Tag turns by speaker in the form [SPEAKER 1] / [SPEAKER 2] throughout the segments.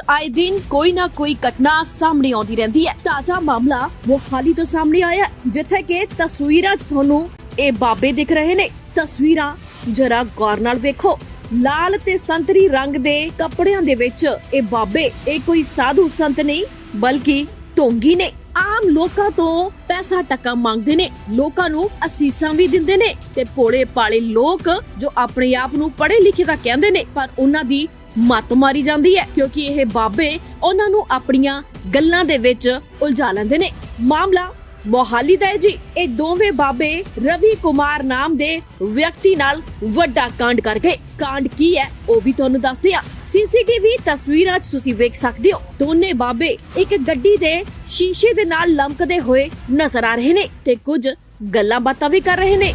[SPEAKER 1] 'ਚ ਆਏ ਦਿਨ ਕੋਈ ਨਾ ਕੋਈ ਘਟਨਾ ਸਾਹਮਣੇ ਆਉਂਦੀ ਰਹਿੰਦੀ ਹੈ। ਤਾਜ਼ਾ ਮਾਮਲਾ ਮੋਹਾਲੀ ਤੋਂ ਸਾਹਮਣੇ ਆਇਆ ਜਿੱਥੇ ਕਿ ਤਸਵੀਰਾਂ 'ਚ ਤੁਹਾਨੂੰ ਇਹ ਬਾਬੇ ਦਿਖ ਰਹੇ ਨੇ। ਤਸਵੀਰਾਂ ਜਰਾ ਗੌਰ ਨਾਲ ਵੇਖੋ। ਲਾਲ ਤੇ ਸੰਤਰੀ ਰੰਗ ਦੇ ਕੱਪੜਿਆਂ ਦੇ ਵਿੱਚ ਇਹ ਬਾਬੇ, ਇਹ ਕੋਈ ਸਾਧੂ ਸੰਤ ਨਹੀਂ, ਬਲਕਿ ਢੋਂਗੀ ਨੇ। ਆਮ ਲੋਕਾਂ ਤੋਂ ਪੈਸਾ ਟੱਕਾ ਮੰਗਦੇ ਨੇ। ਲੋਕਾਂ ਨੂੰ ਅਸੀਸਾਂ ਵੀ ਦਿੰਦੇ ਨੇ ਤੇ ਭੋਲੇ ਪਾਲੇ ਲੋਕ ਜੋ ਆਪਣੇ ਆਪ ਨੂੰ ਪੜ੍ਹੇ ਲਿਖੇ ਦਾ ਕਹਿੰਦੇ ਨੇ, ਪਰ ਉਹਨਾਂ ਦੀ ਮੱਤ ਮਾਰੀ ਜਾਂਦੀ ਹੈ, ਕਿਉਂਕਿ ਇਹ ਬਾਬੇ ਉਹਨਾਂ ਨੂੰ ਆਪਣੀਆਂ ਗੱਲਾਂ ਦੇ ਵਿੱਚ ਉਲਝਾ ਲੈਂਦੇ ਨੇ। ਮਾਮਲਾ ਮੋਹਾਲੀ ਦਾ ਹੈ ਜੀ। ਇਹ ਦੋਵੇਂ ਬਾਬੇ ਰਵੀ ਕੁਮਾਰ ਨਾਮ ਦੇ ਵਿਅਕਤੀ ਨਾਲ ਵੱਡਾ ਕਾਂਡ ਕਰ ਗਏ ਕਾਂਡ ਕੀ ਹੈ, ਉਹ ਵੀ ਤੁਹਾਨੂੰ ਦੱਸਦੇ ਆ ਸੀਸੀਟੀਵੀ ਤਸਵੀਰਾਂ 'ਚ ਤੁਸੀਂ ਵੇਖ ਸਕਦੇ ਹੋ, ਦੋਨੇ ਬਾਬੇ ਇੱਕ ਗੱਡੀ ਦੇ ਸ਼ੀਸ਼ੇ ਦੇ ਨਾਲ ਲਮਕਦੇ ਹੋਏ ਨਜ਼ਰ ਆ ਰਹੇ ਨੇ ਤੇ ਕੁਝ ਗੱਲਾਂ ਬਾਤਾਂ ਵੀ ਕਰ ਰਹੇ ਨੇ।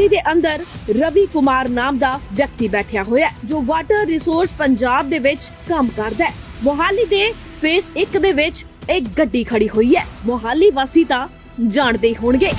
[SPEAKER 1] ਗੱਡੀ ਦੇ ਅੰਦਰ ਰਵੀ ਕੁਮਾਰ ਨਾਮ ਦਾ ਵਿਅਕਤੀ ਬੈਠਿਆ ਹੋਇਆ ਜੋ ਵਾਟਰ ਰਿਸੋਰਸ ਪੰਜਾਬ ਦੇ ਵਿੱਚ ਕੰਮ ਕਰਦਾ ਹੈ। ਮੋਹਾਲੀ ਦੇ ਫੇਸ 1 ਦੇ ਵਿੱਚ ਇੱਕ ਗੱਡੀ ਖੜੀ ਹੋਈ ਹੈ। ਮੋਹਾਲੀ ਵਾਸੀ ਤਾਂ ਜਾਣਦੇ ਹੀ ਹੋਣਗੇ।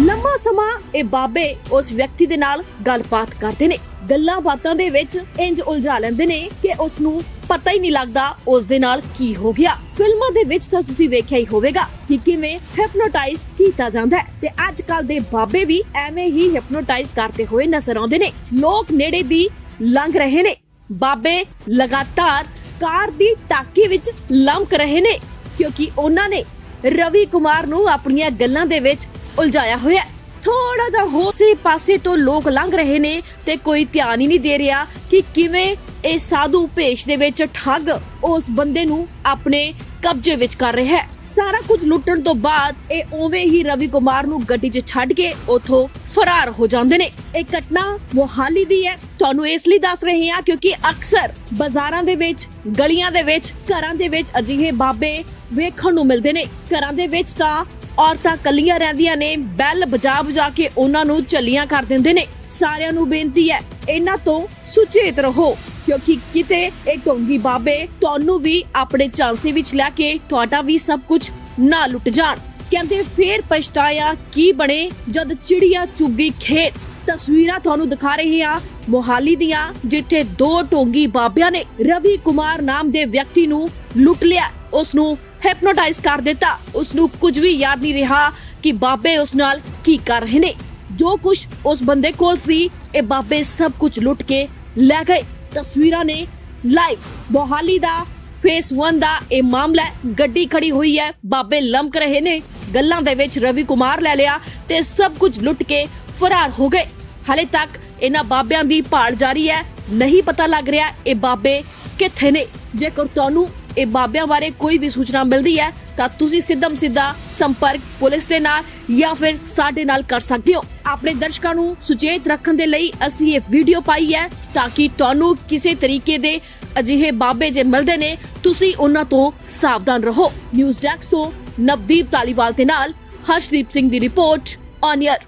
[SPEAKER 1] ਲੰਮਾ ਸਮਾਂ ਇਹ ਬਾਬੇ ਉਸ ਵਿਅਕਤੀ ਦੇ ਨਾਲ ਗੱਲਬਾਤ ਕਰਦੇ ਨੇ। ਗੱਲਾਂ ਬਾਤਾਂ ਦੇ ਵਿੱਚ ਇੰਜ ਉਲਝਾ ਲੈਂਦੇ ਨੇ ਕਿ ਉਸ ਨੂੰ ਪਤਾ ਹੀ ਨਹੀਂ ਲੱਗਦਾ ਉਸ ਦੇ ਨਾਲ ਕੀ ਹੋ ਗਿਆ। ਫਿਲਮਾਂ ਦੇ ਵਿੱਚ ਤਾਂ ਤੁਸੀਂ ਵੇਖਿਆ ਹੀ ਹੋਵੇਗਾ ਕਿ ਕਿਵੇਂ ਹਿਪਨੋਟਾਈਜ਼ ਕੀਤਾ ਜਾਂਦਾ ਹੈ। ਤੇ ਅੱਜ ਕੱਲ ਦੇ ਬਾਬੇ ਵੀ ਐਵੇਂ ਹੀ ਹਿਪਨੋਟਾਈਜ਼ ਕਰਦੇ ਹੋਏ ਨਜ਼ਰ ਆਉਂਦੇ ਨੇ। ਲੋਕ ਨੇੜੇ ਵੀ ਲੰਘ ਰਹੇ ਨੇ। ਬਾਬੇ ਲਗਾਤਾਰ ਕਾਰ ਦੀ ਟਾਕੀ ਵਿੱਚ ਲੰਮਕ ਰਹੇ ਨੇ, ਕਿਉਂਕਿ ਉਹਨਾਂ ਨੇ ਰਵੀ ਕੁਮਾਰ ਨੂੰ ਆਪਣੀਆਂ ਗੱਲਾਂ ਦੇ ਵਿੱਚ ਉਲਝਾਇਆ ਹੋਇਆ ਥੋੜਾ ਜਿਹਾ ਹੋਸੇ ਪਾਸੇ ਤੋਂ ਲੋਕ ਲੰਘ ਰਹੇ ਨੇ ਤੇ ਕੋਈ ਧਿਆਨ ਹੀ ਨਹੀਂ ਦੇ ਰਿਹਾ ਕਿ ਕਿਵੇਂ ਇਹ ਸਾਧੂ ਭੇਸ਼ ਦੇ ਵਿੱਚ ਠੱਗ ਉਸ ਬੰਦੇ ਨੂੰ ਆਪਣੇ ਕਬਜ਼ੇ ਵਿੱਚ ਕਰ ਰਿਹਾ ਹੈ। ਸਾਰਾ ਕੁਝ ਲੁੱਟਣ ਤੋਂ ਬਾਅਦ ਇਹ ਓਵੇਂ ਹੀ ਰਵੀ ਕੁਮਾਰ ਨੂੰ ਗੱਡੀ 'ਚ ਛੱਡ ਕੇ ਉਥੋਂ ਫਰਾਰ ਹੋ ਜਾਂਦੇ ਨੇ। ਇਹ ਘਟਨਾ ਮੋਹਾਲੀ ਦੀ ਹੈ। ਤੁਹਾਨੂੰ ਇਸ ਲਈ ਦੱਸ ਰਹੇ ਹਾਂ ਕਿਉਂਕਿ ਅਕਸਰ ਬਾਜ਼ਾਰਾਂ ਦੇ ਵਿੱਚ, ਗਲੀਆਂ ਦੇ ਵਿੱਚ, ਘਰਾਂ ਦੇ ਵਿੱਚ ਅਜਿਹੇ ਬਾਬੇ ਵੇਖਣ ਨੂੰ ਮਿਲਦੇ ਨੇ। ਘਰਾਂ ਦੇ ਵਿੱਚ ਤਾਂ ਔਰਤਾਂ ਕੱਲੀਆਂ ਰਹਿੰਦੀਆਂ ਨੇ, ਬੈਲ ਬਜਾ ਬਜਾ ਕੇ ਉਹਨਾਂ ਨੂੰ ਚੱਲੀਆਂ ਕਰ ਦਿੰਦੇ ਨੇ। ਸਾਰਿਆਂ ਨੂੰ ਬੇਨਤੀ ਹੈ, ਇਹਨਾਂ ਤੋਂ ਸੁਚੇਤ ਰਹੋ। ਕਿਉਂਕਿ ਕਿਤੇ ਇਹ ਢੋਂਗੀ ਬਾਬੇ, ਤੁਹਾਨੂੰ ਵੀ ਆਪਣੇ ਚਾਂਸੇ ਵਿੱਚ ਲੈ ਕੇ ਤੁਹਾਡਾ ਵੀ ਸਭ ਕੁਝ ਨਾ ਲੁੱਟ ਜਾਣ। ਕਹਿੰਦੇ ਫੇਰ ਪਛਤਾਇਆ ਕੀ ਬਣੇ ਜਦ ਚਿੜੀਆ ਚੁੱਗੀ ਖੇਤ। ਤਸਵੀਰਾਂ ਤੁਹਾਨੂੰ ਦਿਖਾ ਰਹੇ ਹਾਂ ਮੋਹਾਲੀ ਦੀਆਂ, ਜਿੱਥੇ ਦੋ ਢੋਂਗੀ ਬਾਬਿਆਂ ਨੇ ਰਵੀ ਕੁਮਾਰ ਨਾਮ ਦੇ ਵਿਅਕਤੀ ਨੂੰ ਲੁੱਟ ਲਿਆ। ਉਸ ਨੂੰ ਹਿਪਨੋਟਾਈਜ਼ ਕਰ ਦਿੱਤਾ। ਉਸ ਨੂੰ ਕੁਝ ਵੀ ਯਾਦ ਨਹੀਂ ਰਿਹਾ ਕਿ ਬਾਬੇ ਉਸ ਨਾਲ ਕੀ ਕਰ ਰਹੇ ਨੇ। ਜੋ ਕੁਝ ਉਸ ਬੰਦੇ ਕੋਲ ਸੀ, ਇਹ ਬਾਬੇ ਸਭ ਕੁਝ ਲੁੱਟ ਕੇ ਲੈ ਗਏ। ਤਸਵੀਰਾਂ ਨੇ ਲਾਈਵ ਮੋਹਾਲੀ ਦਾ ਫੇਸ 1 ਦਾ ਇਹ ਮਾਮਲਾ ਗੱਡੀ ਖੜੀ ਹੋਈ ਹੈ, ਬਾਬੇ ਲਮਕ ਰਹੇ ਨੇ। ਗੱਲਾਂ ਦੇ ਵਿੱਚ ਰਵੀ ਕੁਮਾਰ ਲੈ ਲਿਆ ਤੇ ਸਭ ਕੁਝ ਲੁੱਟ ਕੇ ਫਰਾਰ ਹੋ ਗਏ। ਹਲੇ ਤੱਕ ਇਹਨਾਂ ਬਾਬਿਆਂ ਦੀ ਭਾਲ ਜਾਰੀ ਹੈ। ਨਹੀਂ ਪਤਾ ਲੱਗ ਰਿਹਾ ਇਹ ਬਾਬੇ ਕਿੱਥੇ ਨੇ। ਜੇਕਰ ਤੁਹਾਨੂੰ ਇਹ ਬਾਬਿਆਂ ਬਾਰੇ ਕੋਈ ਵੀ ਸੂਚਨਾ ਮਿਲਦੀ ਹੈ ਤਾਂ ਤੁਸੀਂ ਸਿੱਧਮ ਸਿੱਧਾ ਸੰਪਰਕ ਪੁਲਿਸ ਦੇ ਨਾਲ ਜਾਂ ਫਿਰ ਸਾਡੇ ਨਾਲ ਕਰ ਸਕਦੇ ਹੋ। ਆਪਣੇ ਦਰਸ਼ਕਾਂ ਨੂੰ ਸੁਚੇਤ ਰੱਖਣ ਦੇ ਲਈ ਅਸੀਂ ਇਹ ਵੀਡੀਓ ਪਾਈ ਹੈ ਤਾਂ ਕਿ ਤੁਹਾਨੂੰ ਕਿਸੇ ਤਰੀਕੇ ਦੇ ਅਜਿਹੇ ਬਾਬੇ ਜੇ ਮਿਲਦੇ ਨੇ, ਤੁਸੀਂ ਉਹਨਾਂ ਤੋਂ ਸਾਵਧਾਨ ਰਹੋ। ਨਿਊਜ਼ ਡੈਸਕ ਤੋਂ ਨਵਦੀਪ ਤਾਲੀਵਾਲ ਦੇ ਨਾਲ ਹਰਸ਼ਦੀਪ ਸਿੰਘ ਦੀ ਰਿਪੋਰਟ ਔਨ 에ਅਰ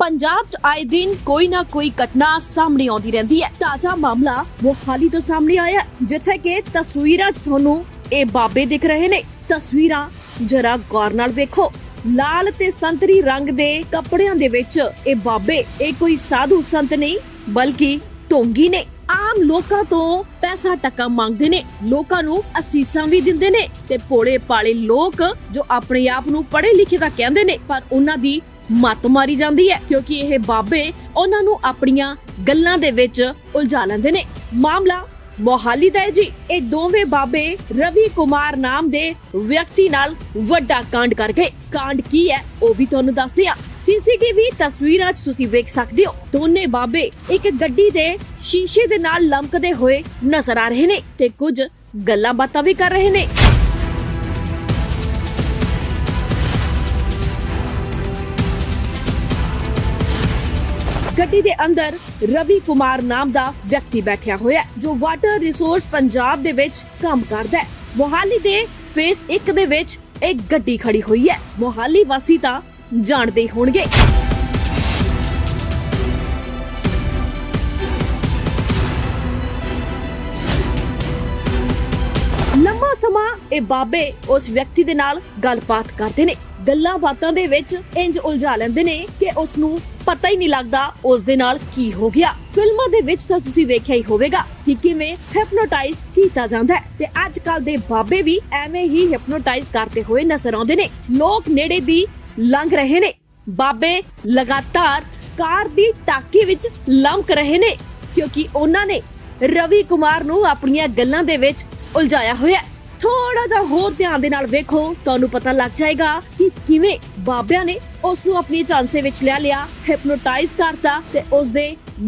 [SPEAKER 1] ਪੰਜਾਬ 'ਚ ਆਏ ਦਿਨ ਕੋਈ ਨਾ ਕੋਈ ਘਟਨਾ ਸਾਹਮਣੇ ਆਉਂਦੀ ਰਹਿੰਦੀ ਹੈ। ਤਾਜ਼ਾ ਮਾਮਲਾ ਮੋਹਾਲੀ ਤੋਂ ਸਾਹਮਣੇ ਆਇਆ ਜਿੱਥੇ ਕਿ ਤਸਵੀਰਾਂ 'ਚ ਤੁਹਾਨੂੰ ਇਹ ਬਾਬੇ ਦਿਖ ਰਹੇ ਨੇ। ਤਸਵੀਰਾਂ ਜਰਾ ਗੌਰ ਨਾਲ ਵੇਖੋ। ਲਾਲ ਤੇ ਸੰਤਰੀ ਰੰਗ ਦੇ ਕੱਪੜਿਆਂ ਦੇ ਵਿੱਚ ਇਹ ਬਾਬੇ, ਇਹ ਕੋਈ ਸਾਧੂ ਸੰਤ ਨਹੀਂ, ਬਲਕਿ ਢੋਂਗੀ ਨੇ। ਆਮ ਲੋਕਾਂ ਤੋਂ ਪੈਸਾ ਟੱਕਾ ਮੰਗਦੇ ਨੇ। ਲੋਕਾਂ ਨੂੰ ਅਸੀਸਾਂ ਵੀ ਦਿੰਦੇ ਨੇ ਤੇ ਭੋਲੇ ਪਾਲੇ ਲੋਕ ਜੋ ਆਪਣੇ ਆਪ ਨੂੰ ਪੜ੍ਹੇ ਲਿਖੇ ਦਾ ਕਹਿੰਦੇ ਨੇ, ਪਰ ਉਹਨਾਂ ਦੀ ਮੱਤ ਮਾਰੀ ਜਾਂਦੀ ਹੈ, ਕਿਉਂਕਿ ਇਹ ਬਾਬੇ ਉਹਨਾਂ ਨੂੰ ਆਪਣੀਆਂ ਗੱਲਾਂ ਦੇ ਵਿੱਚ ਉਲਝਾ ਲੈਂਦੇ ਨੇ। ਮਾਮਲਾ ਮੋਹਾਲੀ ਦਾ ਹੈ ਜੀ। ਇਹ ਦੋਵੇਂ ਬਾਬੇ ਰਵੀ ਕੁਮਾਰ ਨਾਮ ਦੇ ਵਿਅਕਤੀ ਨਾਲ ਵੱਡਾ ਕਾਂਡ ਕਰ ਗਏ। ਕਾਂਡ ਕੀ ਹੈ, ਉਹ ਵੀ ਤੁਹਾਨੂੰ ਦੱਸਦੇ ਆ ਸੀਸੀਟੀਵੀ ਤਸਵੀਰਾਂ 'ਚ ਤੁਸੀਂ ਵੇਖ ਸਕਦੇ ਹੋ, ਦੋਨੇ ਬਾਬੇ ਇੱਕ ਗੱਡੀ ਦੇ ਸ਼ੀਸ਼ੇ ਦੇ ਨਾਲ ਲਮਕਦੇ ਹੋਏ ਨਜ਼ਰ ਆ ਰਹੇ ਨੇ ਤੇ ਕੁਝ ਗੱਲਾਂ ਬਾਤਾਂ ਵੀ ਕਰ ਰਹੇ ਨੇ। ਗੱਡੀ ਦੇ ਅੰਦਰ ਰਵੀ ਕੁਮਾਰ ਨਾਮ ਦਾ ਵਿਅਕਤੀ ਬੈਠਿਆ ਹੋਇਆ ਹੈ, ਜੋ ਵਾਟਰ ਰਿਸੋਰਸ ਪੰਜਾਬ ਦੇ ਵਿੱਚ ਕੰਮ ਕਰਦਾ ਹੈ। ਮੋਹਾਲੀ ਦੇ ਫੇਸ 1 ਦੇ ਵਿੱਚ ਇੱਕ ਗੱਡੀ ਖੜੀ ਹੋਈ ਹੈ। ਮੋਹਾਲੀ ਵਾਸੀ ਤਾਂ ਜਾਣਦੇ ਹੀ ਹੋਣਗੇ। ਇਹ ਬਾਬੇ ਉਸ ਵਿਅਕਤੀ ਦੇ ਨਾਲ ਗੱਲਬਾਤ ਕਰਦੇ ਨੇ। ਗੱਲਾਂ ਬਾਤਾਂ ਦੇ ਵਿੱਚ ਇੰਜ ਉਲਝਾ ਲੈਂਦੇ ਨੇ ਕਿ ਉਸ ਨੂੰ ਪਤਾ ਹੀ ਨਹੀਂ ਲੱਗਦਾ ਉਸ ਦੇ ਨਾਲ ਕੀ ਹੋ ਗਿਆ। ਫਿਲਮਾਂ ਦੇ ਵਿੱਚ ਤਾਂ ਤੁਸੀਂ ਵੇਖਿਆ ਹੀ ਹੋਵੇਗਾ ਕਿ ਕਿਵੇਂ ਹਿਪਨੋਟਾਈਜ਼ ਕੀਤਾ ਜਾਂਦਾ ਹੈ। ਤੇ ਅੱਜ ਕੱਲ ਦੇ ਬਾਬੇ ਵੀ ਐਵੇਂ ਹੀ ਹਿਪਨੋਟਾਈਜ਼ ਕਰਦੇ ਹੋਏ ਨਜ਼ਰ ਆਉਂਦੇ ਨੇ। ਲੋਕ ਨੇੜੇ ਦੀ ਲੰਘ ਰਹੇ ਨੇ। ਬਾਬੇ ਲਗਾਤਾਰ ਕਾਰ ਦੀ ਟਾਕੀ ਵਿੱਚ ਲੰਮਕ ਰਹੇ ਨੇ, ਕਿਉਂਕਿ ਉਹਨਾਂ ਨੇ ਰਵੀ ਕੁਮਾਰ ਨੂੰ ਆਪਣੀਆਂ ਗੱਲਾਂ ਦੇ ਵਿੱਚ ਉਲਝਾਇਆ ਹੋਇਆ ਥੋੜਾ ਜਿਹਾ ਹੋਰ ਧਿਆਨ ਦੇ ਨਾਲ ਵੇਖੋ, ਤੁਹਾਨੂੰ ਪਤਾ ਲੱਗ ਜਾਏਗਾ ਕਿ ਕਿਵੇਂ ਬਾਬਿਆਂ ਨੇ ਉਸ ਨੂੰ ਆਪਣੀ ਚਾਂਸੇ ਵਿੱਚ ਲੈ ਲਿਆ ਹਿਪਨੋਟਾਈਜ਼ ਕਰਤਾ ਤੇ ਉਸ ਦੇ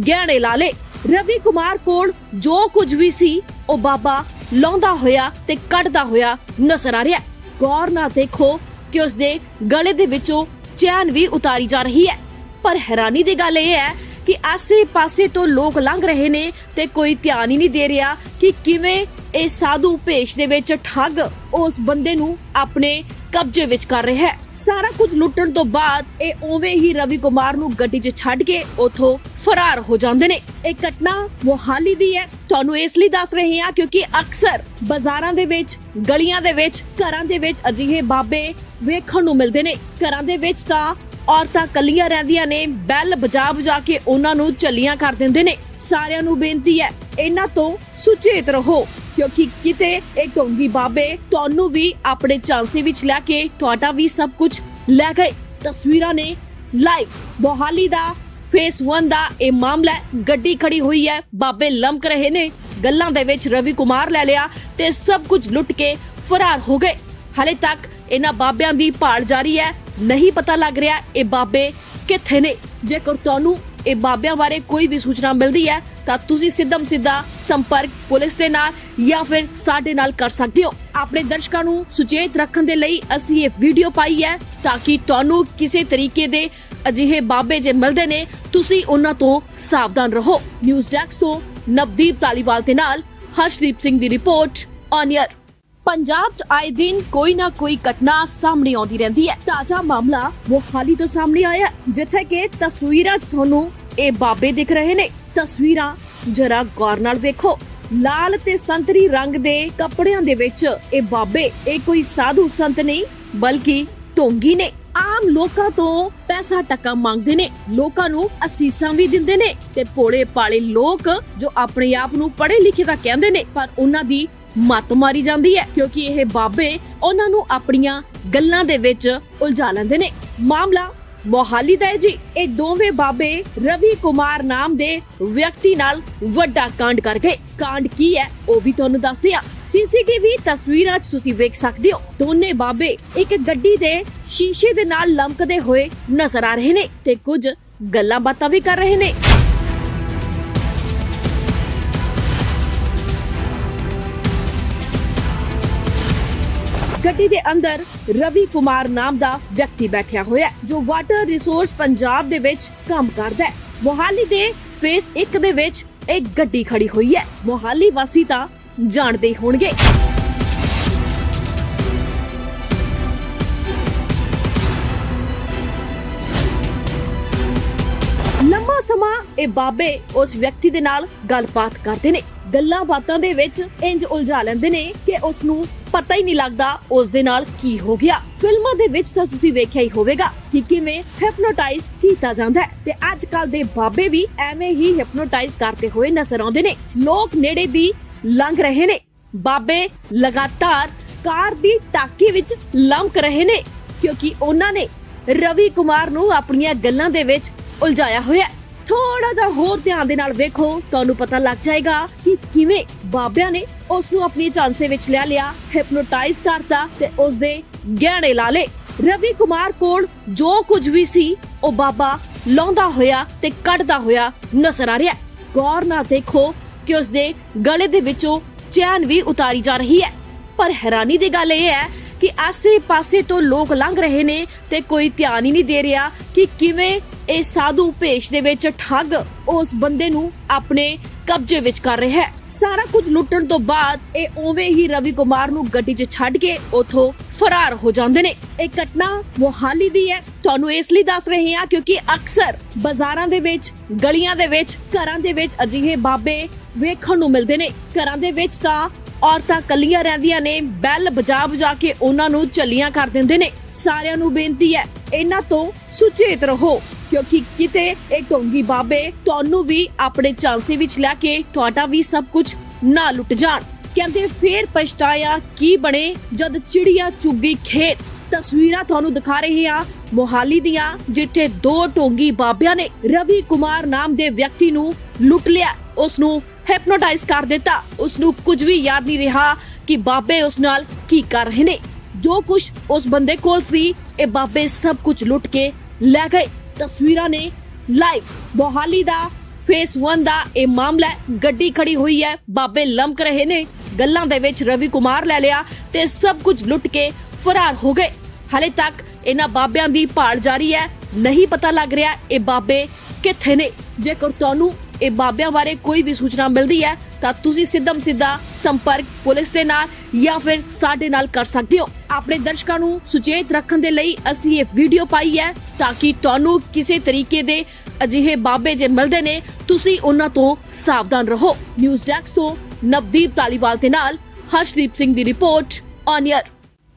[SPEAKER 1] ਗਹਿਣੇ ਲਾ ਲਏ। ਰਵੀ ਕੁਮਾਰ ਕੋਲ ਜੋ ਕੁਝ ਵੀ ਸੀ, ਉਹ ਬਾਬਾ ਲਾਉਂਦਾ ਹੋਇਆ ਤੇ ਕੱਢਦਾ ਹੋਇਆ ਨਜ਼ਰ ਆ ਰਿਹਾ ਗੌਰ ਨਾਲ ਦੇਖੋ ਕਿ ਉਸ ਦੇ ਗਲੇ ਦੇ ਵਿੱਚੋਂ ਚੈਨ ਵੀ ਉਤਾਰੀ ਜਾ ਰਹੀ ਹੈ। ਪਰ ਹੈਰਾਨੀ ਦੀ ਗੱਲ ਇਹ ਹੈ ਕਿ ਆਸੇ-ਪਾਸੇ ਤੋਂ ਲੋਕ ਲੰਘ ਰਹੇ ਨੇ ਤੇ ਕੋਈ ਧਿਆਨ ਹੀ ਨਹੀਂ ਦੇ ਰਿਹਾ ਕਿ ਕਿਵੇਂ ਇਹ ਸਾਧੂ ਭੇਸ਼ ਦੇ ਵਿੱਚ ਠੱਗ ਉਸ ਬੰਦੇ ਨੂੰ ਆਪਣੇ ਕਬਜ਼ੇ ਵਿੱਚ ਕਰ ਰਿਹਾ ਹੈ। ਸਾਰਾ ਕੁਝ ਲੁੱਟਣ ਤੋਂ ਬਾਅਦ ਇਹ ਉਵੇਂ ਹੀ ਰਵੀ ਕੁਮਾਰ ਨੂੰ ਗੱਡੀ 'ਚ ਛੱਡ ਕੇ ਉਥੋਂ ਫਰਾਰ ਹੋ ਜਾਂਦੇ ਨੇ। ਇਹ ਘਟਨਾ ਮੋਹਾਲੀ ਦੀ ਹੈ। ਤੁਹਾਨੂੰ ਇਸ ਲਈ ਦੱਸ ਰਹੇ ਹਾਂ ਕਿਉਂਕਿ ਅਕਸਰ ਬਾਜ਼ਾਰਾਂ ਦੇ ਵਿੱਚ, ਗਲੀਆਂ ਦੇ ਵਿੱਚ, ਘਰਾਂ ਦੇ ਵਿੱਚ ਅਜਿਹੇ ਬਾਬੇ ਵੇਖਣ ਨੂੰ ਮਿਲਦੇ ਨੇ। ਘਰਾਂ ਦੇ ਵਿੱਚ ਤਾਂ ਔਰਤਾਂ ਕੱਲੀਆਂ ਰਹਿੰਦੀਆਂ ਨੇ, ਬੈਲ ਬਜਾ ਬਜਾ ਕੇ ਉਹਨਾਂ ਨੂੰ ਚੱਲੀਆਂ ਕਰ ਦਿੰਦੇ ਨੇ। ਸਾਰਿਆਂ ਨੂੰ ਬੇਨਤੀ ਹੈ, ਇਹਨਾਂ ਤੋਂ ਸੁਚੇਤ ਰਹੋ, ਕਿਉਂਕਿ ਕਿਤੇ ਇਹ ਢੋਂਗੀ ਬਾਬੇ ਤੁਹਾਨੂੰ ਵੀ ਆਪਣੇ ਚਾਂਸੇ ਵਿੱਚ ਲੈ ਕੇ ਤੁਹਾਡਾ ਵੀ ਸਭ ਕੁਝ ਲੈ ਗਏ। ਤਸਵੀਰਾਂ ਨੇ ਲਾਈਵ ਮੋਹਾਲੀ ਦਾ ਫੇਸ 1 ਦਾ ਇਹ ਮਾਮਲਾ ਗੱਡੀ ਖੜੀ ਹੋਈ ਹੈ, ਬਾਬੇ ਲੰਮਕ ਰਹੇ ਨੇ, ਗੱਲਾਂ ਦੇ ਵਿੱਚ ਰਵੀ ਕੁਮਾਰ ਲੈ ਲਿਆ ਤੇ ਸਭ ਕੁਝ ਲੁੱਟ ਕੇ ਫਰਾਰ ਹੋ ਗਏ। ਹਲੇ ਤੱਕ ਇਹਨਾਂ ਬਾਬਿਆਂ ਦੀ ਭਾਲ ਜਾਰੀ ਹੈ, ਨਹੀਂ ਪਤਾ ਲੱਗ ਰਿਹਾ ਇਹ ਬਾਬੇ ਕਿੱਥੇ ਨੇ। ਜੇਕਰ ਤੁਹਾਨੂੰ ਇਹ ਬਾਬਿਆਂ ਬਾਰੇ ਕੋਈ ਵੀ ਸੂਚਨਾ ਮਿਲਦੀ ਹੈ ਤਾਂ ਤੁਸੀਂ ਸਿੱਧਮ ਸਿੱਧਾ ਸੰਪਰਕ ਪੁਲਿਸ ਦੇ ਨਾਲ ਜਾਂ ਫਿਰ ਸਾਡੇ ਨਾਲ ਕਰ ਸਕਦੇ ਹੋ। ਆਪਣੇ ਦਰਸ਼ਕਾਂ ਨੂੰ ਸੁਚੇਤ ਰੱਖਣ ਦੇ ਲਈ ਅਸੀਂ ਇਹ ਵੀਡੀਓ ਪਾਈ ਹੈ ਤਾਂ ਕਿ ਤੁਹਾਨੂੰ ਕਿਸੇ ਤਰੀਕੇ ਦੇ ਅਜਿਹੇ ਬਾਬੇ ਜੇ ਮਿਲਦੇ ਨੇ, ਤੁਸੀਂ ਉਹਨਾਂ ਤੋਂ ਸਾਵਧਾਨ ਰਹੋ। ਨਿਊਜ਼ ਡੈਸਕ ਤੋਂ ਨਵਦੀਪ ਤਾਲੀਵਾਲ ਦੇ ਨਾਲ ਹਰਸ਼ਦੀਪ ਸਿੰਘ ਦੀ ਰਿਪੋਰਟ ਔਨ 에ਅਰ ਪੰਜਾਬ 'ਚ ਆਏ ਦਿਨ ਕੋਈ ਨਾ ਕੋਈ ਘਟਨਾ ਸਾਹਮਣੇ ਆਉਂਦੀ ਰਹਿੰਦੀ ਹੈ। ਤਾਜ਼ਾ ਮਾਮਲਾ ਮੋਹਾਲੀ ਤੋਂ ਸਾਹਮਣੇ ਆਇਆ ਹੈ, ਜਿੱਥੇ ਕਿ ਤਸਵੀਰਾਂ 'ਚ ਤੁਹਾਨੂੰ ਇਹ ਬਾਬੇ ਦਿਖ ਰਹੇ ਨੇ। ਤਸਵੀਰਾਂ ਜਰਾ ਗੌਰ ਨਾਲ ਵੇਖੋ। ਲਾਲ ਤੇ ਸੰਤਰੀ ਰੰਗ ਦੇ ਕੱਪੜਿਆਂ ਦੇ ਵਿੱਚ ਇਹ ਬਾਬੇ ਇਹ ਕੋਈ ਸਾਧੂ ਸੰਤ ਨਹੀਂ ਬਲਕਿ ਢੋਂਗੀ ਨੇ। ਆਮ ਲੋਕਾਂ ਤੋਂ ਪੈਸਾ ਟੱਕਾ ਮੰਗਦੇ ਨੇ। ਲੋਕਾਂ ਨੂੰ ਅਸੀਸਾਂ ਵੀ ਦਿੰਦੇ ਨੇ ਤੇ ਭੋਲੇ ਪਾਲੇ ਲੋਕ ਜੋ ਆਪਣੇ ਆਪ ਨੂੰ ਪੜ੍ਹੇ ਲਿਖੇ ਤਾਂ ਕਹਿੰਦੇ ਨੇ ਪਰ ਉਹਨਾਂ ਦੀ ਮੱਤ ਮਾਰੀ ਜਾਂਦੀ ਹੈ, ਕਿਉਂਕਿ ਇਹ ਬਾਬੇ ਉਹਨਾਂ ਨੂੰ ਆਪਣੀਆਂ ਗੱਲਾਂ ਦੇ ਵਿੱਚ ਉਲਝਾ ਲੈਂਦੇ ਨੇ। ਮਾਮਲਾ ਮੋਹਾਲੀ ਦਾ ਹੈ ਜੀ। ਇਹ ਦੋਵੇਂ ਬਾਬੇ ਰਵੀ ਕੁਮਾਰ ਨਾਮ ਦੇ ਵਿਅਕਤੀ ਨਾਲ ਵੱਡਾ ਕਾਂਡ ਕਰ ਗਏ। ਕਾਂਡ ਕੀ ਹੈ, ਉਹ ਵੀ ਤੁਹਾਨੂੰ ਦੱਸਦੇ ਹਾਂ। ਸੀਸੀਟੀਵੀ ਤਸਵੀਰਾਂ 'ਚ ਤੁਸੀਂ ਵੇਖ ਸਕਦੇ ਹੋ, ਦੋਨੇ ਬਾਬੇ ਇੱਕ ਗੱਡੀ ਦੇ ਸ਼ੀਸ਼ੇ ਦੇ ਨਾਲ ਲਮਕਦੇ ਹੋਏ ਨਜ਼ਰ ਆ ਰਹੇ ਨੇ ਤੇ ਕੁਝ ਗੱਲਾਂ ਬਾਤਾਂ ਵੀ ਕਰ ਰਹੇ ਨੇ। ਗੱਡੀ ਦੇ ਅੰਦਰ ਰਵੀ ਕੁਮਾਰ ਨਾਮ ਦਾ ਵਿਅਕਤੀ ਬੈਠਿਆ ਹੋਇਆ ਹੈ, ਜੋ ਵਾਟਰ ਰਿਸੋਰਸ ਪੰਜਾਬ ਦੇ ਵਿੱਚ ਕੰਮ ਕਰਦਾ ਹੈ। ਮੋਹਾਲੀ ਦੇ ਫੇਸ 1 ਦੇ ਵਿੱਚ ਇੱਕ ਗੱਡੀ ਖੜੀ ਹੋਈ ਹੈ। ਮੋਹਾਲੀ ਵਾਸੀ ਤਾਂ ਜਾਣਦੇ ਹੀ ਹੋਣਗੇ। ਲੰਮਾ ਸਮਾਂ ਇਹ ਬਾਬੇ ਉਸ ਵਿਅਕਤੀ ਦੇ ਨਾਲ ਗੱਲਬਾਤ ਕਰਦੇ ਨੇ। ਗੱਲਾਂ ਬਾਤਾਂ ਦੇ ਵਿੱਚ ਇੰਜ ਉਲਝਾ ਲੈਂਦੇ ਨੇ ਕਿ ਉਸ ਨੂੰ ਪਤਾ ਹੀ ਨਹੀਂ ਲੱਗਦਾ ਉਸ ਦੇ ਨਾਲ ਕੀ ਹੋ ਗਿਆ। ਫਿਲਮਾਂ ਦੇ ਵਿੱਚ ਤਾਂ ਤੁਸੀਂ ਵੇਖਿਆ ਹੀ ਹੋਵੇਗਾ ਕਿ ਕਿਵੇਂ ਹਿਪਨੋਟਾਈਜ਼ ਕੀਤਾ ਜਾਂਦਾ ਹੈ। ਤੇ ਅੱਜ ਕੱਲ ਦੇ ਬਾਬੇ ਵੀ ਐਵੇਂ ਹੀ ਹਿਪਨੋਟਾਈਜ਼ ਕਰਦੇ ਹੋਏ ਨਜ਼ਰ ਆਉਂਦੇ ਨੇ। ਲੋਕ ਨੇੜੇ ਦੀ ਲੰਘ ਰਹੇ ਨੇ। ਬਾਬੇ ਲਗਾਤਾਰ ਕਾਰ ਦੀ ਟਾਕੀ ਵਿੱਚ ਲੰਮਕ ਰਹੇ ਨੇ। ਕਿਉਂਕਿ ਉਹਨਾਂ ਨੇ ਰਵੀ ਕੁਮਾਰ ਨੂੰ ਆਪਣੀਆਂ ਗੱਲਾਂ ਦੇ ਵਿੱਚ ਉਲਝਾਇਆ ਹੋਇਆ ਹੈ। ਥੋੜਾ ਜਿਹਾ ਹੋਰ ਧਿਆਨ ਦੇ ਨਾਲ ਵੇਖੋ, ਤੁਹਾਨੂੰ ਪਤਾ ਲੱਗ ਜਾਏਗਾ ਕਿ ਕਿਵੇਂ ਬਾਬਿਆਂ ਨੇ ਉਸ ਨੂੰ ਆਪਣੀ ਚਾਂਸੇ ਵਿੱਚ ਲੈ ਲਿਆ ਹਿਪਨੋਟਾਈਜ਼ ਕਰਤਾ ਤੇ ਉਸ ਦੇ ਗਹਿਣੇ ਲਾ ਲਏ। ਰਵੀ ਕੁਮਾਰ ਕੋਲ ਜੋ ਕੁਝ ਵੀ ਸੀ, ਉਹ ਬਾਬਾ ਲਾਉਂਦਾ ਹੋਇਆ ਤੇ ਕੱਢਦਾ ਹੋਇਆ ਨਜ਼ਰ ਆ ਰਿਹਾ ਗੌਰ ਨਾਲ ਦੇਖੋ ਕਿ ਉਸ ਦੇ ਗਲੇ ਦੇ ਵਿੱਚੋਂ ਚੈਨ ਵੀ ਉਤਾਰੀ ਜਾ ਰਹੀ ਹੈ। ਪਰ ਹੈਰਾਨੀ ਦੀ ਗੱਲ ਇਹ ਹੈ ਕਿ ਆਸੇ-ਪਾਸੇ ਤੋਂ ਲੋਕ ਲੰਘ ਰਹੇ ਨੇ ਤੇ ਕੋਈ ਧਿਆਨ ਹੀ ਨਹੀਂ ਦੇ ਰਿਹਾ ਕਿ ਕਿਵੇਂ ਇਹ ਸਾਧੂ ਭੇਸ਼ ਦੇ ਵਿੱਚ ਠੱਗ ਉਸ ਬੰਦੇ ਨੂੰ ਆਪਣੇ ਕਬਜ਼ੇ ਵਿੱਚ ਕਰ ਰਿਹਾ ਹੈ। ਸਾਰਾ ਕੁਝ ਲੁੱਟਣ ਤੋਂ ਬਾਅਦ ਇਹ ਉਵੇਂ ਹੀ ਰਵੀ ਕੁਮਾਰ ਨੂੰ ਗੱਡੀ 'ਚ ਛੱਡ ਕੇ ਉਥੋਂ ਫਰਾਰ ਹੋ ਜਾਂਦੇ ਨੇ। ਇਹ ਘਟਨਾ ਮੋਹਾਲੀ ਦੀ ਹੈ। ਤੁਹਾਨੂੰ ਇਸ ਲਈ ਦੱਸ ਰਹੇ ਹਾਂ ਕਿਉਂਕਿ ਅਕਸਰ ਬਾਜ਼ਾਰਾਂ ਦੇ ਵਿੱਚ, ਗਲੀਆਂ ਦੇ ਵਿੱਚ, ਘਰਾਂ ਦੇ ਵਿੱਚ ਅਜਿਹੇ ਬਾਬੇ ਵੇਖਣ ਨੂੰ ਮਿਲਦੇ ਨੇ। ਘਰਾਂ ਦੇ ਵਿੱਚ ਤਾਂ ਔਰਤਾਂ ਕੱਲੀਆਂ ਰਹਿੰਦੀਆਂ ਨੇ, ਬੈਲ ਬਜਾ ਬਜਾ ਕੇ ਉਹਨਾਂ ਨੂੰ ਚੱਲੀਆਂ ਕਰ ਦਿੰਦੇ ਨੇ। ਸਾਰਿਆਂ ਨੂੰ ਬੇਨਤੀ ਹੈ, ਇਹਨਾਂ ਤੋਂ ਸੁਚੇਤ ਰਹੋ, ਕਿਉਂਕਿ ਕਿਤੇ ਇਹ ਢੋਂਗੀ ਬਾਬੇ ਤੁਹਾਨੂੰ ਵੀ ਆਪਣੇ ਚਾਂਸੇ ਵਿੱਚ ਲੈ ਕੇ ਤੁਹਾਡਾ ਵੀ ਸਭ ਕੁਝ ਨਾ ਲੁੱਟ ਜਾਣ। ਕਹਿੰਦੇ ਫੇਰ ਪਛਤਾਇਆ ਕੀ ਬਣੇ ਜਦ ਚਿੜੀਆ ਚੁੱਗੀ ਖੇਤ। ਤਸਵੀਰਾਂ ਤੁਹਾਨੂੰ ਦਿਖਾ ਰਹੇ ਆ ਮੋਹਾਲੀ ਦੀਆਂ, ਜਿੱਥੇ ਦੋ ਢੋਂਗੀ ਬਾਬਿਆਂ ਨੇ ਰਵੀ ਕੁਮਾਰ ਨਾਮ ਦੇ ਵਿਅਕਤੀ ਨੂੰ ਲੁੱਟ ਲਿਆ। ਉਸ ਨੂੰ ਹੈਪਨੋਟਾਈਜ਼ ਕਰ ਦਿੱਤਾ। ਉਸ ਨੂੰ ਕੁਝ ਵੀ ਯਾਦ ਨਹੀਂ ਰਿਹਾ ਕਿ ਬਾਬੇ ਉਸ ਨਾਲ ਕੀ ਕਰ ਰਹੇ ਨੇ। ਜੋ ਕੁਝ ਉਸ ਬੰਦੇ ਕੋਲ ਸੀ, ਇਹ ਬਾਬੇ ਸਭ ਕੁਝ ਲੁੱਟ ਕੇ ਲੈ ਗਏ। ਤਸਵੀਰਾਂ ਨੇ ਲਾਈਵ ਮੋਹਾਲੀ ਦਾ ਫੇਸ 1 ਦਾ ਇਹ ਮਾਮਲਾ ਗੱਡੀ ਖੜੀ ਹੋਈ ਹੈ, ਬਾਬੇ ਲੰਮਕ ਰਹੇ ਨੇ। ਗੱਲਾਂ ਦੇ ਵਿੱਚ ਰਵੀ ਕੁਮਾਰ ਲੈ ਲਿਆ ਤੇ ਸਭ ਕੁਝ ਲੁੱਟ ਕੇ ਫਰਾਰ ਹੋ ਗਏ। ਹਲੇ ਤੱਕ ਇਹਨਾਂ ਬਾਬਿਆਂ ਦੀ ਭਾਲ ਜਾਰੀ ਹੈ। ਨਹੀਂ ਪਤਾ ਲੱਗ ਰਿਹਾ ਇਹ ਬਾਬੇ ਕਿੱਥੇ ਨੇ। ਜੇਕਰ ਤੁਹਾਨੂੰ ਇਹ ਬਾਬਿਆਂ ਬਾਰੇ ਕੋਈ ਵੀ ਸੂਚਨਾ ਮਿਲਦੀ ਹੈ ਤਾਂ ਤੁਸੀਂ ਸਿੱਧਮ ਸਿੱਧਾ ਸੰਪਰਕ ਪੁਲਿਸ ਦੇ ਨਾਲ ਜਾਂ ਫਿਰ ਸਾਡੇ ਨਾਲ ਕਰ ਸਕਦੇ ਹੋ। ਆਪਣੇ ਦਰਸ਼ਕਾਂ ਨੂੰ ਸੁਚੇਤ ਰੱਖਣ ਦੇ ਲਈ ਅਸੀਂ ਇਹ ਵੀਡੀਓ ਪਾਈ ਹੈ ਤਾਂ ਕਿ ਤੁਹਾਨੂੰ ਕਿਸੇ ਤਰੀਕੇ ਦੇ ਅਜਿਹੇ ਬਾਬੇ ਜੇ ਮਿਲਦੇ ਨੇ, ਤੁਸੀਂ ਉਹਨਾਂ ਤੋਂ ਸਾਵਧਾਨ ਰਹੋ। ਨਿਊਜ਼ ਡੈਸਕ ਤੋਂ ਨਵਦੀਪ ਤਾਲੀਵਾਲ ਦੇ ਨਾਲ ਹਰਸ਼ਦੀਪ ਸਿੰਘ ਦੀ ਰਿਪੋਰਟ ਔਨ 에ਅਰ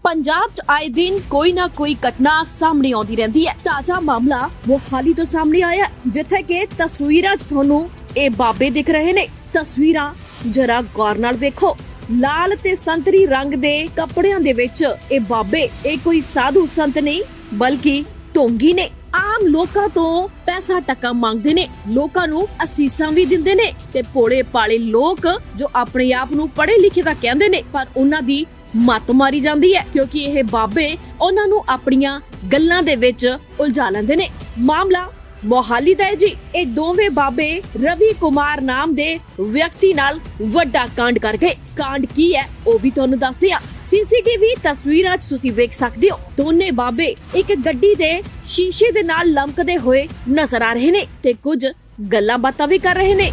[SPEAKER 1] ਪੰਜਾਬ 'ਚ ਆਏ ਦਿਨ ਕੋਈ ਨਾ ਕੋਈ ਘਟਨਾ ਸਾਹਮਣੇ ਆਉਂਦੀ ਰਹਿੰਦੀ ਹੈ। ਤਾਜ਼ਾ ਮਾਮਲਾ ਮੋਹਾਲੀ ਤੋਂ ਸਾਹਮਣੇ ਆਇਆ ਜਿੱਥੇ ਕਿ ਤਸਵੀਰਾਂ 'ਚ ਤੁਹਾਨੂੰ ਇਹ ਬਾਬੇ ਦਿਖ ਰਹੇ ਨੇ। ਤਸਵੀਰਾਂ ਜਰਾ ਗੌਰ ਨਾਲ ਵੇਖੋ। ਲਾਲ ਤੇ ਸੰਤਰੀ ਰੰਗ ਦੇ ਕੱਪੜਿਆਂ ਦੇ ਵਿੱਚ ਇਹ ਬਾਬੇ, ਇਹ ਕੋਈ ਸਾਧੂ ਸੰਤ ਨਹੀਂ, ਬਲਕਿ ਢੋਂਗੀ ਨੇ। ਆਮ ਲੋਕਾਂ ਤੋਂ ਪੈਸਾ ਟੱਕਾ ਮੰਗਦੇ ਨੇ। ਲੋਕਾਂ ਨੂੰ ਅਸੀਸਾਂ ਵੀ ਦਿੰਦੇ ਨੇ ਤੇ ਭੋਲੇ ਪਾਲੇ ਲੋਕ ਜੋ ਆਪਣੇ ਆਪ ਨੂੰ ਪੜ੍ਹੇ ਲਿਖੇ ਦਾ ਕਹਿੰਦੇ ਨੇ, ਪਰ ਉਹਨਾਂ ਦੀ ਮੱਤ ਮਾਰੀ ਜਾਂਦੀ ਹੈ, ਕਿਉਂਕਿ ਇਹ ਬਾਬੇ ਉਹਨਾਂ ਨੂੰ ਆਪਣੀਆਂ ਗੱਲਾਂ ਦੇ ਵਿੱਚ ਉਲਝਾ ਲੈਂਦੇ ਨੇ। ਮਾਮਲਾ ਮੋਹਾਲੀ ਦਾ ਹੈ ਜੀ। ਇਹ ਦੋਵੇਂ ਬਾਬੇ ਰਵੀ ਕੁਮਾਰ ਨਾਮ ਦੇ ਵਿਅਕਤੀ ਨਾਲ ਵੱਡਾ ਕਾਂਡ ਕਰ ਗਏ। ਕਾਂਡ ਕੀ ਹੈ, ਉਹ ਵੀ ਤੁਹਾਨੂੰ ਦੱਸਦੇ ਆ ਸੀਸੀਟੀਵੀ ਤਸਵੀਰਾਂ 'ਚ ਤੁਸੀਂ ਵੇਖ ਸਕਦੇ ਹੋ, ਦੋਨੇ ਬਾਬੇ ਇੱਕ ਗੱਡੀ ਦੇ ਸ਼ੀਸ਼ੇ ਦੇ ਨਾਲ ਲਮਕਦੇ ਹੋਏ ਨਜ਼ਰ ਆ ਰਹੇ ਨੇ ਤੇ ਕੁਝ ਗੱਲਾਂ ਬਾਤਾਂ ਵੀ ਕਰ ਰਹੇ ਨੇ।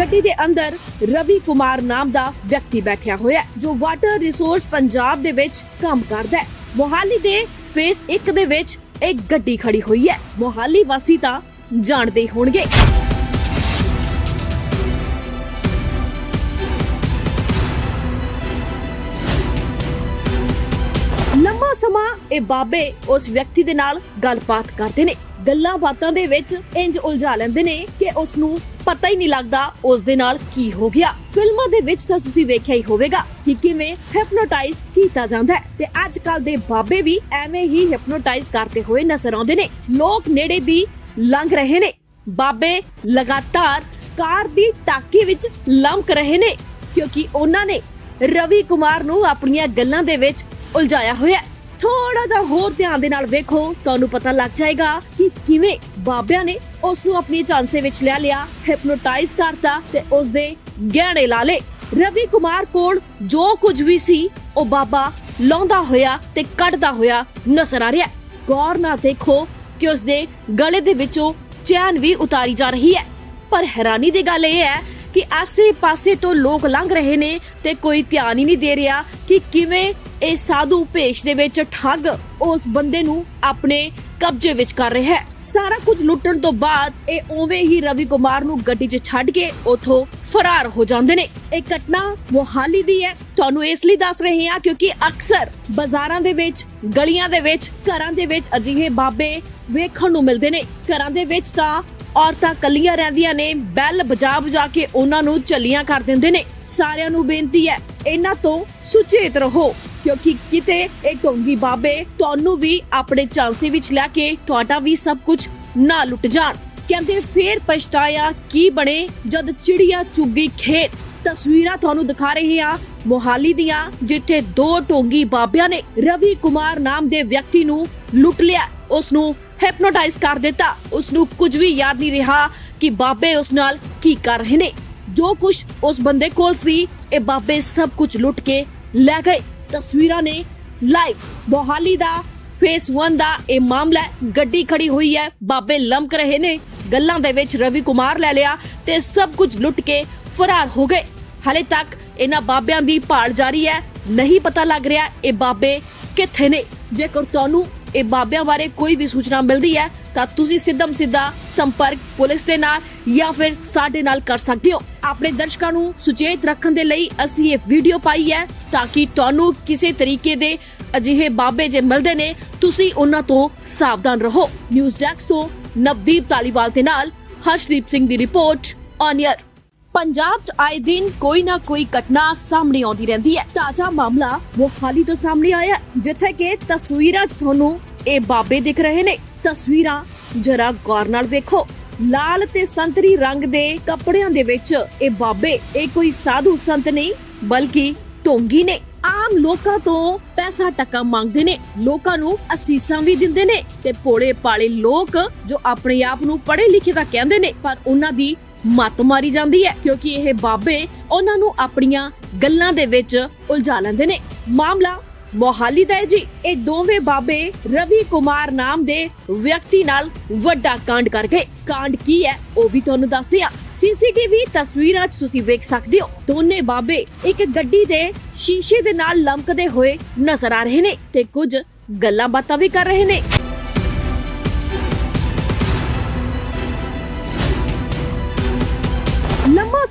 [SPEAKER 1] ਗੱਡੀ ਦੇ ਅੰਦਰ ਰਵੀ ਕੁਮਾਰ ਨਾਮ ਦਾ ਵਿਅਕਤੀ ਬੈਠਿਆ ਹੋਇਆ ਜੋ ਵਾਟਰ ਰਿਸੋਰਸ ਪੰਜਾਬ ਦੇ ਵਿੱਚ ਕੰਮ ਕਰਦਾ ਹੈ। ਮੋਹਾਲੀ ਦੇ ਫੇਸ 1 ਦੇ ਵਿੱਚ ਇੱਕ ਗੱਡੀ ਖੜੀ ਹੋਈ ਹੈ। ਮੋਹਾਲੀ ਵਾਸੀ ਤਾਂ ਜਾਣਦੇ ਹੋਣਗੇ। ਲੰਮਾ ਸਮਾਂ ਇਹ ਬਾਬੇ ਉਸ ਵਿਅਕਤੀ ਦੇ ਨਾਲ ਗੱਲਬਾਤ ਕਰਦੇ ਨੇ। ਗੱਲਾਂ ਬਾਤਾਂ ਦੇ ਵਿੱਚ ਇੰਜ ਉਲਝਾ ਲੈਂਦੇ ਨੇ ਕਿ ਉਸ ਨੂੰ ਪਤਾ ਹੀ ਨਹੀਂ ਲੱਗਦਾ ਉਸ ਦੇ ਨਾਲ ਕੀ ਹੋ ਗਿਆ। ਫਿਲਮਾਂ ਦੇ ਵਿੱਚ ਤਾਂ ਤੁਸੀਂ ਵੇਖਿਆ ਹੀ ਹੋਵੇਗਾ ਕਿ ਕਿਵੇਂ ਹਿਪਨੋਟਾਈਜ਼ ਕੀਤਾ ਜਾਂਦਾ ਹੈ ਤੇ ਅੱਜ ਕੱਲ ਦੇ ਬਾਬੇ ਵੀ ਐਵੇਂ ਹੀ ਹਿਪਨੋਟਾਈਜ਼ ਕਰਦੇ ਹੋਏ ਨਜ਼ਰ ਆਉਂਦੇ ਨੇ। ਲੋਕ ਨੇੜੇ ਵੀ ਲੰਘ ਰਹੇ ਨੇ। ਬਾਬੇ ਲਗਾਤਾਰ ਕਾਰ ਦੀ ਟਾਕੀ ਵਿੱਚ ਲੰਮਕ ਰਹੇ ਨੇ ਕਿਉਂਕਿ ਉਹਨਾਂ ਨੇ ਰਵੀ ਕੁਮਾਰ ਨੂੰ ਆਪਣੀਆਂ ਗੱਲਾਂ ਦੇ ਵਿੱਚ ਉਲਝਾਇਆ ਹੋਇਆ ਥੋੜਾ ਜਿਹਾ ਹੋਰ ਧਿਆਨ ਦੇ ਨਾਲ ਵੇਖੋ, ਤੁਹਾਨੂੰ ਪਤਾ ਲੱਗ ਜਾਏਗਾ ਕਿ ਕਿਵੇਂ ਬਾਬਿਆਂ ਨੇ ਉਸ ਨੂੰ ਆਪਣੀ ਚਾਂਸੇ ਵਿੱਚ ਲੈ ਲਿਆ ਹਿਪਨੋਟਾਈਜ਼ ਕਰਤਾ ਤੇ ਉਸ ਦੇ ਗਹਿਣੇ ਲਾ ਲਏ। ਰਵੀ ਕੁਮਾਰ ਕੋਲ ਜੋ ਕੁਝ ਵੀ ਸੀ, ਉਹ ਬਾਬਾ ਲਾਉਂਦਾ ਹੋਇਆ ਤੇ ਕੱਢਦਾ ਹੋਇਆ ਨਜ਼ਰ ਆ ਰਿਹਾ ਗੌਰ ਨਾਲ ਦੇਖੋ ਕਿ ਉਸ ਦੇ ਗਲੇ ਦੇ ਵਿੱਚੋਂ ਚੈਨ ਵੀ ਉਤਾਰੀ ਜਾ ਰਹੀ ਹੈ। ਪਰ ਹੈਰਾਨੀ ਦੀ ਗੱਲ ਇਹ ਹੈ ਕਿ ਆਸੇ-ਪਾਸੇ ਤੋਂ ਲੋਕ ਲੰਘ ਰਹੇ ਨੇ ਤੇ ਕੋਈ ਧਿਆਨ ਹੀ ਨਹੀਂ ਦੇ ਰਿਹਾ ਕਿ ਕਿਵੇਂ ਇਹ ਸਾਧੂ ਭੇਸ਼ ਦੇ ਵਿੱਚ ਠੱਗ ਉਸ ਬੰਦੇ ਨੂੰ ਆਪਣੇ ਕਬਜ਼ੇ ਵਿੱਚ ਕਰ ਰਿਹਾ ਹੈ। ਸਾਰਾ ਕੁਝ ਲੁੱਟਣ ਤੋਂ ਬਾਅਦ ਇਹ ਉਵੇਂ ਹੀ ਰਵੀ ਕੁਮਾਰ ਨੂੰ ਗੱਡੀ 'ਚ ਛੱਡ ਕੇ ਉਥੋਂ ਫਰਾਰ ਹੋ ਜਾਂਦੇ ਨੇ। ਇਹ ਘਟਨਾ ਮੋਹਾਲੀ ਦੀ ਹੈ। ਤੁਹਾਨੂੰ ਇਸ ਲਈ ਦੱਸ ਰਹੇ ਹਾਂ ਕਿਉਂਕਿ ਅਕਸਰ ਬਾਜ਼ਾਰਾਂ ਦੇ ਵਿੱਚ, ਗਲੀਆਂ ਦੇ ਵਿੱਚ, ਘਰਾਂ ਦੇ ਵਿੱਚ ਅਜਿਹੇ ਬਾਬੇ ਵੇਖਣ ਨੂੰ ਮਿਲਦੇ ਨੇ। ਘਰਾਂ ਦੇ ਵਿੱਚ ਤਾਂ ਔਰਤਾਂ ਕੱਲੀਆਂ ਰਹਿੰਦੀਆਂ ਨੇ, ਬੈਲ ਬਜਾ ਬਜਾ ਕੇ ਉਹਨਾਂ ਨੂੰ ਚੱਲੀਆਂ ਕਰ ਦਿੰਦੇ ਨੇ। ਸਾਰਿਆਂ ਨੂੰ ਬੇਨਤੀ ਹੈ, ਇਹਨਾਂ ਤੋਂ ਸੁਚੇਤ ਰਹੋ, ਕਿਉਂਕਿ ਕਿਤੇ ਇਹ ਢੋਂਗੀ ਬਾਬੇ ਤੁਹਾਨੂੰ ਵੀ ਆਪਣੇ ਚਾਂਸੇ ਵਿੱਚ ਲੈ ਕੇ ਤੁਹਾਡਾ ਵੀ ਸਭ ਕੁਝ ਨਾ ਲੁੱਟ ਜਾਣ। ਕਹਿੰਦੇ ਫੇਰ ਪਛਤਾਇਆ ਕੀ ਬਣੇ, ਜਦ ਚਿੜੀਆ ਚੁੱਗੀ ਖੇਤ। ਤਸਵੀਰਾਂ ਤੁਹਾਨੂੰ ਦਿਖਾ ਰਹੇ ਆ ਮੋਹਾਲੀ ਦੀਆਂ, ਜਿੱਥੇ ਦੋ ਢੋਂਗੀ ਬਾਬਿਆਂ ਨੇ ਰਵੀ ਕੁਮਾਰ ਨਾਮ ਦੇ ਵਿਅਕਤੀ ਨੂੰ ਲੁੱਟ ਲਿਆ। ਉਸ ਨੂੰ ਹੈਪਨੋਟਾਈਜ਼ ਕਰ ਦਿੱਤਾ। ਉਸ ਨੂੰ ਕੁਝ ਵੀ ਯਾਦ ਨਹੀਂ ਰਿਹਾ ਕਿ ਬਾਬੇ ਉਸ ਨਾਲ ਕੀ ਕਰ ਰਹੇ ਨੇ। ਜੋ ਕੁਝ ਉਸ ਬੰਦੇ ਕੋਲ ਸੀ, ਇਹ ਬਾਬੇ ਸਭ ਕੁਝ ਲੁੱਟ ਕੇ ਲੈ ਗਏ। ਤਸਵੀਰਾਂ ਨੇ ਲਾਈਵ ਮੋਹਾਲੀ ਦਾ ਫੇਸ 1 ਦਾ ਇਹ ਮਾਮਲਾ ਗੱਡੀ ਖੜੀ ਹੋਈ ਹੈ, ਬਾਬੇ ਲੰਮਕ ਰਹੇ ਨੇ। ਗੱਲਾਂ ਦੇ ਵਿੱਚ ਰਵੀ ਕੁਮਾਰ ਲੈ ਲਿਆ ਤੇ ਸਭ ਕੁਝ ਲੁੱਟ ਕੇ ਫਰਾਰ ਹੋ ਗਏ। ਹਲੇ ਤੱਕ ਇਹਨਾਂ ਬਾਬਿਆਂ ਦੀ ਭਾਲ ਜਾਰੀ ਹੈ। ਨਹੀਂ ਪਤਾ ਲੱਗ ਰਿਹਾ ਇਹ ਬਾਬੇ ਕਿੱਥੇ ਨੇ। ਜੇਕਰ ਤੁਹਾਨੂੰ ਇਹ ਬਾਬਿਆਂ ਬਾਰੇ ਕੋਈ ਵੀ ਸੂਚਨਾ ਮਿਲਦੀ ਹੈ, ਤਾਂ ਤੁਸੀਂ ਸਿੱਧਮ ਸਿੱਧਾ ਸੰਪਰਕ ਪੁਲਿਸ ਦੇ ਨਾਲ ਜਾਂ ਫਿਰ ਸਾਡੇ ਨਾਲ ਕਰ ਸਕਦੇ ਹੋ। ਆਪਣੇ ਦਰਸ਼ਕਾਂ ਨੂੰ ਸੁਚੇਤ ਰੱਖਣ ਦੇ ਲਈ ਅਸੀਂ ਇਹ ਵੀਡੀਓ ਪਾਈ ਹੈ ਤਾਂ ਕਿ ਤੁਹਾਨੂੰ ਕਿਸੇ ਤਰੀਕੇ ਦੇ ਅਜਿਹੇ ਬਾਬੇ ਜੇ ਮਿਲਦੇ ਨੇ, ਤੁਸੀਂ ਉਹਨਾਂ ਤੋਂ ਸਾਵਧਾਨ ਰਹੋ। ਨਿਊਜ਼ ਡੈਸਕ ਤੋਂ ਨਵਦੀਪ ਤਾਲੀਵਾਲ ਦੇ ਨਾਲ ਹਰਸ਼ਦੀਪ ਸਿੰਘ ਦੀ ਰਿਪੋਰਟ ਔਨ 에ਅਰ ਪੰਜਾਬ 'ਚ ਆਏ ਦਿਨ ਕੋਈ ਨਾ ਕੋਈ ਘਟਨਾ ਸਾਹਮਣੇ ਆਉਂਦੀ ਰਹਿੰਦੀ ਹੈ। ਤਾਜ਼ਾ ਮਾਮਲਾ ਮੋਹਾਲੀ ਤੋਂ ਸਾਹਮਣੇ ਆਇਆ ਹੈ, ਜਿੱਥੇ ਕਿ ਤਸਵੀਰਾਂ 'ਚ ਤੁਹਾਨੂੰ ਇਹ ਬਾਬੇ ਦਿਖ ਰਹੇ ਨੇ। ਤਸਵੀਰਾਂ ਜਰਾ ਗੌਰ ਨਾਲ ਵੇਖੋ। ਲਾਲ ਤੇ ਸੰਤਰੀ ਰੰਗ ਦੇ ਕੱਪੜਿਆਂ ਦੇ ਵਿੱਚ ਇਹ ਬਾਬੇ ਇਹ ਕੋਈ ਸਾਧੂ ਸੰਤ ਨਹੀਂ ਬਲਕਿ ਢੋਂਗੀ ਨੇ। ਆਮ ਲੋਕਾਂ ਤੋਂ ਪੈਸਾ ਟੱਕਾ ਮੰਗਦੇ ਨੇ। ਲੋਕਾਂ ਨੂੰ ਅਸੀਸਾਂ ਵੀ ਦਿੰਦੇ ਨੇ ਤੇ ਭੋਲੇ ਪਾਲੇ ਲੋਕ ਜੋ ਆਪਣੇ ਆਪ ਨੂੰ ਪੜ੍ਹੇ ਲਿਖੇ ਤਾਂ ਕਹਿੰਦੇ ਨੇ ਪਰ ਉਹਨਾਂ ਦੀ ਮੱਤ ਮਾਰੀ ਜਾਂਦੀ ਹੈ, ਕਿਉਂਕਿ ਇਹ ਬਾਬੇ ਉਹਨਾਂ ਨੂੰ ਆਪਣੀਆਂ ਗੱਲਾਂ ਦੇ ਵਿੱਚ ਉਲਝਾ ਲੈਂਦੇ ਨੇ। ਮਾਮਲਾ ਮੋਹਾਲੀ ਦਾ ਜੀ। ਇਹ ਦੋਵੇਂ ਬਾਬੇ ਰਵੀ ਕੁਮਾਰ ਨਾਮ ਦੇ ਵਿਅਕਤੀ ਨਾਲ ਵੱਡਾ ਕਾਂਡ ਕਰ ਗਏ ਕਾਂਡ ਕੀ ਹੈ, ਉਹ ਵੀ ਤੁਹਾਨੂੰ ਦੱਸਦੇ ਆ ਸੀਸੀਟੀਵੀ ਤਸਵੀਰਾਂ 'ਚ ਤੁਸੀਂ ਵੇਖ ਸਕਦੇ ਹੋ, ਦੋਨੇ ਬਾਬੇ ਇੱਕ ਗੱਡੀ ਦੇ ਸ਼ੀਸ਼ੇ ਦੇ ਨਾਲ ਲਮਕਦੇ ਹੋਏ ਨਜ਼ਰ ਆ ਰਹੇ ਨੇ ਤੇ ਕੁਝ ਗੱਲਾਂ ਬਾਤਾਂ ਵੀ ਕਰ ਰਹੇ ਨੇ।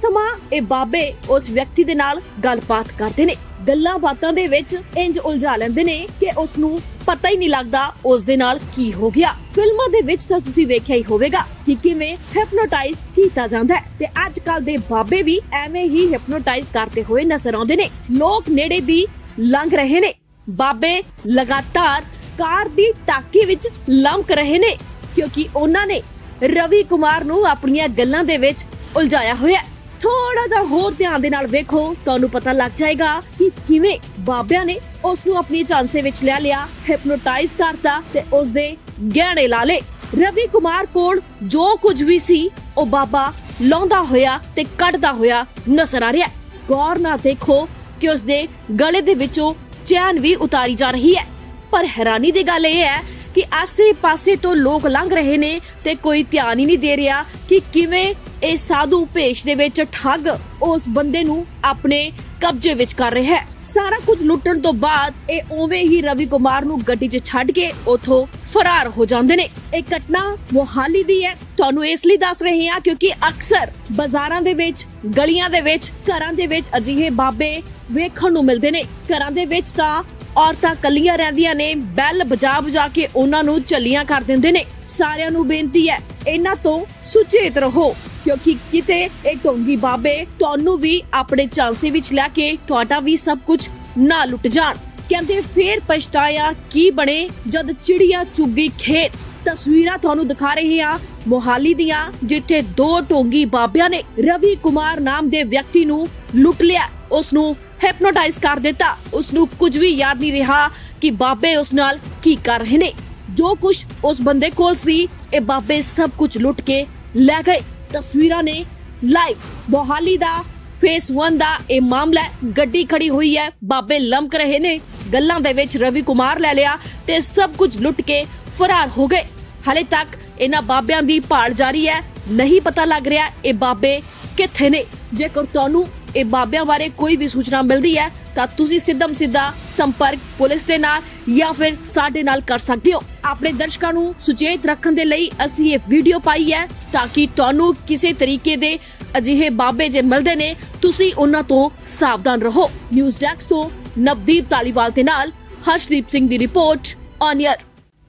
[SPEAKER 1] ਸਮਾਂ ਇਹ ਬਾਬੇ ਉਸ ਵਿਅਕਤੀ ਦੇ ਨਾਲ ਗੱਲਬਾਤ ਕਰਦੇ ਨੇ। ਗੱਲਾਂ ਬਾਤਾਂ ਦੇ ਵਿੱਚ ਇੰਜ ਉਲਝਾ ਲੈਂਦੇ ਨੇ ਕਿ ਉਸ ਨੂੰ ਪਤਾ ਹੀ ਨਹੀਂ ਲੱਗਦਾ ਉਸ ਦੇ ਨਾਲ ਕੀ ਹੋ ਗਿਆ। ਫਿਲਮਾਂ ਦੇ ਵਿੱਚ ਤਾਂ ਤੁਸੀਂ ਵੇਖਿਆ ਹੀ ਹੋਵੇਗਾ ਕਿ ਕਿਵੇਂ ਹਿਪਨੋਟਾਈਜ਼ ਕੀਤਾ ਜਾਂਦਾ ਹੈ। ਤੇ ਅੱਜ ਕੱਲ ਦੇ ਬਾਬੇ ਵੀ ਐਵੇਂ ਹੀ ਹਿਪਨੋਟਾਈਜ਼ ਕਰਦੇ ਹੋਏ ਨਜ਼ਰ ਆਉਂਦੇ ਨੇ। ਲੋਕ ਨੇੜੇ ਵੀ ਲੰਘ ਰਹੇ ਨੇ। ਬਾਬੇ ਲਗਾਤਾਰ ਕਾਰ ਦੀ ਟਾਕੀ ਵਿੱਚ ਲੰਮਕ ਰਹੇ ਨੇ, ਕਿਉਂਕਿ ਉਹਨਾਂ ਨੇ ਰਵੀ ਕੁਮਾਰ ਨੂੰ ਆਪਣੀਆਂ ਗੱਲਾਂ ਦੇ ਵਿੱਚ ਉਲਝਾਇਆ ਹੋਇਆ ਥੋੜਾ ਜਿਹਾ ਹੋਰ ਧਿਆਨ ਦੇ ਨਾਲ ਵੇਖੋ, ਤੁਹਾਨੂੰ ਪਤਾ ਲੱਗ ਜਾਏਗਾ ਕਿ ਕਿਵੇਂ ਬਾਬਿਆਂ ਨੇ ਉਸ ਨੂੰ ਆਪਣੀ ਚਾਂਸੇ ਵਿੱਚ ਲੈ ਲਿਆ ਹਿਪਨੋਟਾਈਜ਼ ਕਰਤਾ ਤੇ ਉਸ ਦੇ ਗਹਿਣੇ ਲਾ ਲਏ। ਰਵੀ ਕੁਮਾਰ ਕੋਲ ਜੋ ਕੁਝ ਵੀ ਸੀ, ਉਹ ਬਾਬਾ ਲਾਉਂਦਾ ਹੋਇਆ ਤੇ ਕੱਢਦਾ ਹੋਇਆ ਨਜ਼ਰ ਆ ਰਿਹਾ ਗੌਰ ਨਾਲ ਦੇਖੋ ਕਿ ਉਸ ਦੇ ਗਲੇ ਦੇ ਵਿੱਚੋਂ ਚੈਨ ਵੀ ਉਤਾਰੀ ਜਾ ਰਹੀ ਹੈ। ਪਰ ਹੈਰਾਨੀ ਦੀ ਗੱਲ ਇਹ ਹੈ ਕਿ ਆਸੇ-ਪਾਸੇ ਤੋਂ ਲੋਕ ਲੰਘ ਰਹੇ ਨੇ ਤੇ ਕੋਈ ਧਿਆਨ ਹੀ ਨਹੀਂ ਦੇ ਰਿਹਾ ਕਿ ਕਿਵੇਂ ਇਹ ਸਾਧੂ ਭੇਸ਼ ਦੇ ਵਿੱਚ ਠੱਗ ਉਸ ਬੰਦੇ ਨੂੰ ਆਪਣੇ ਕਬਜ਼ੇ ਵਿੱਚ ਕਰ ਰਿਹਾ ਹੈ। ਸਾਰਾ ਕੁਝ ਲੁੱਟਣ ਤੋਂ ਬਾਅਦ ਇਹ ਉਵੇਂ ਹੀ ਰਵੀ ਕੁਮਾਰ ਨੂੰ ਗੱਡੀ 'ਚ ਛੱਡ ਕੇ ਉਥੋਂ ਫਰਾਰ ਹੋ ਜਾਂਦੇ ਨੇ। ਇਹ ਘਟਨਾ ਮੋਹਾਲੀ ਦੀ ਹੈ। ਤੁਹਾਨੂੰ ਇਸ ਲਈ ਦੱਸ ਰਹੇ ਹਾਂ ਕਿਉਂਕਿ ਅਕਸਰ ਬਾਜ਼ਾਰਾਂ ਦੇ ਵਿੱਚ, ਗਲੀਆਂ ਦੇ ਵਿੱਚ, ਘਰਾਂ ਦੇ ਵਿੱਚ ਅਜਿਹੇ ਬਾਬੇ ਵੇਖਣ ਨੂੰ ਮਿਲਦੇ ਨੇ। ਘਰਾਂ ਦੇ ਵਿੱਚ ਤਾਂ ਔਰਤਾਂ ਕੱਲੀਆਂ ਰਹਿੰਦੀਆਂ ਨੇ, ਬੈਲ ਬਜਾ ਬਜਾ ਕੇ ਉਹਨਾਂ ਨੂੰ ਝੱਲੀਆਂ ਕਰ ਦਿੰਦੇ ਨੇ। ਸਾਰਿਆਂ ਨੂੰ ਬੇਨਤੀ ਹੈ, ਇਹਨਾਂ ਤੋਂ ਸੁਚੇਤ ਰਹੋ। ਕਿਉਂਕਿ ਕਿਤੇ ਇਹ ਢੋਂਗੀ ਬਾਬੇ ਤੁਹਾਨੂੰ ਵੀ ਆਪਣੇ ਚਾਂਸੇ ਵਿੱਚ ਲੈ ਕੇ ਤੁਹਾਡਾ ਵੀ ਸਭ ਕੁਝ ਨਾ ਲੁੱਟ ਜਾਣ। ਕਹਿੰਦੇ ਫੇਰ ਪਛਤਾਇਆ ਕੀ ਬਣੇ ਜਦ ਚਿੜੀਆ ਚੁੱਗੀ ਖੇਤ। ਤਸਵੀਰਾਂ ਤੁਹਾਨੂੰ ਦਿਖਾ ਰਹੇ ਹਾਂ ਮੋਹਾਲੀ ਦੀਆਂ, ਜਿੱਥੇ ਦੋ ਢੋਂਗੀ ਬਾਬਿਆਂ ਨੇ ਰਵੀ ਕੁਮਾਰ ਨਾਮ ਦੇ ਵਿਅਕਤੀ ਨੂੰ ਲੁੱਟ ਲਿਆ। ਉਸ ਨੂੰ ਹਿਪਨੋਟਾਈਜ਼ ਕਰ ਦਿੱਤਾ। ਉਸ ਨੂੰ ਕੁਝ ਵੀ ਯਾਦ ਨਹੀਂ ਰਿਹਾ ਕਿ ਬਾਬੇ ਉਸ ਨਾਲ ਕੀ ਕਰ ਰਹੇ ਨੇ। ਜੋ ਕੁਝ ਉਸ ਬੰਦੇ ਕੋਲ ਸੀ, ਇਹ ਬਾਬੇ ਸਭ ਕੁਝ ਲੁੱਟ ਕੇ ਲੈ ਗਏ। ਤਸਵੀਰਾਂ ਨੇ ਲਾਈਵ ਮੋਹਾਲੀ ਦਾ ਫੇਸ 1 ਦਾ ਇਹ ਮਾਮਲਾ ਗੱਡੀ ਖੜੀ ਹੋਈ ਹੈ, ਬਾਬੇ ਲਮਕ ਰਹੇ ਨੇ। ਗੱਲਾਂ ਦੇ ਵਿੱਚ ਰਵੀ ਕੁਮਾਰ ਲੈ ਲਿਆ ਤੇ ਸਭ ਕੁਝ ਲੁੱਟ ਕੇ ਫਰਾਰ ਹੋ ਗਏ। ਹਲੇ ਤੱਕ ਇਹਨਾਂ ਬਾਬਿਆਂ ਦੀ ਭਾਲ ਜਾਰੀ ਹੈ। ਨਹੀਂ ਪਤਾ ਲੱਗ ਰਿਹਾ ਇਹ ਬਾਬੇ ਕਿੱਥੇ ਨੇ। ਜੇਕਰ ਤੁਹਾਨੂੰ ਇਹ ਬਾਬਿਆਂ ਬਾਰੇ ਕੋਈ ਵੀ ਸੂਚਨਾ ਮਿਲਦੀ ਹੈ ਤਾਂ ਤੁਸੀਂ ਸਿੱਧਮ ਸਿੱਧਾ ਸੰਪਰਕ ਪੁਲਿਸ ਦੇ ਨਾਲ ਜਾਂ ਫਿਰ ਸਾਡੇ ਨਾਲ ਕਰ ਸਕਦੇ ਹੋ। ਆਪਣੇ ਦਰਸ਼ਕਾਂ ਨੂੰ ਸੁਚੇਤ ਰੱਖਣ ਦੇ ਲਈ ਅਸੀਂ ਇਹ ਵੀਡੀਓ ਪਾਈ ਹੈ ਤਾਂ ਕਿ ਤੁਹਾਨੂੰ ਕਿਸੇ ਤਰੀਕੇ ਦੇ ਅਜਿਹੇ ਬਾਬੇ ਜੇ ਮਿਲਦੇ ਨੇ, ਤੁਸੀਂ ਉਹਨਾਂ ਤੋਂ ਸਾਵਧਾਨ ਰਹੋ। ਨਿਊਜ਼ ਡੈਸਕ ਤੋਂ ਨਵਦੀਪ ਤਾਲੀਵਾਲ ਦੇ ਨਾਲ ਹਰਸ਼ਦੀਪ ਸਿੰਘ ਦੀ ਰਿਪੋਰਟ ਔਨ 에ਅਰ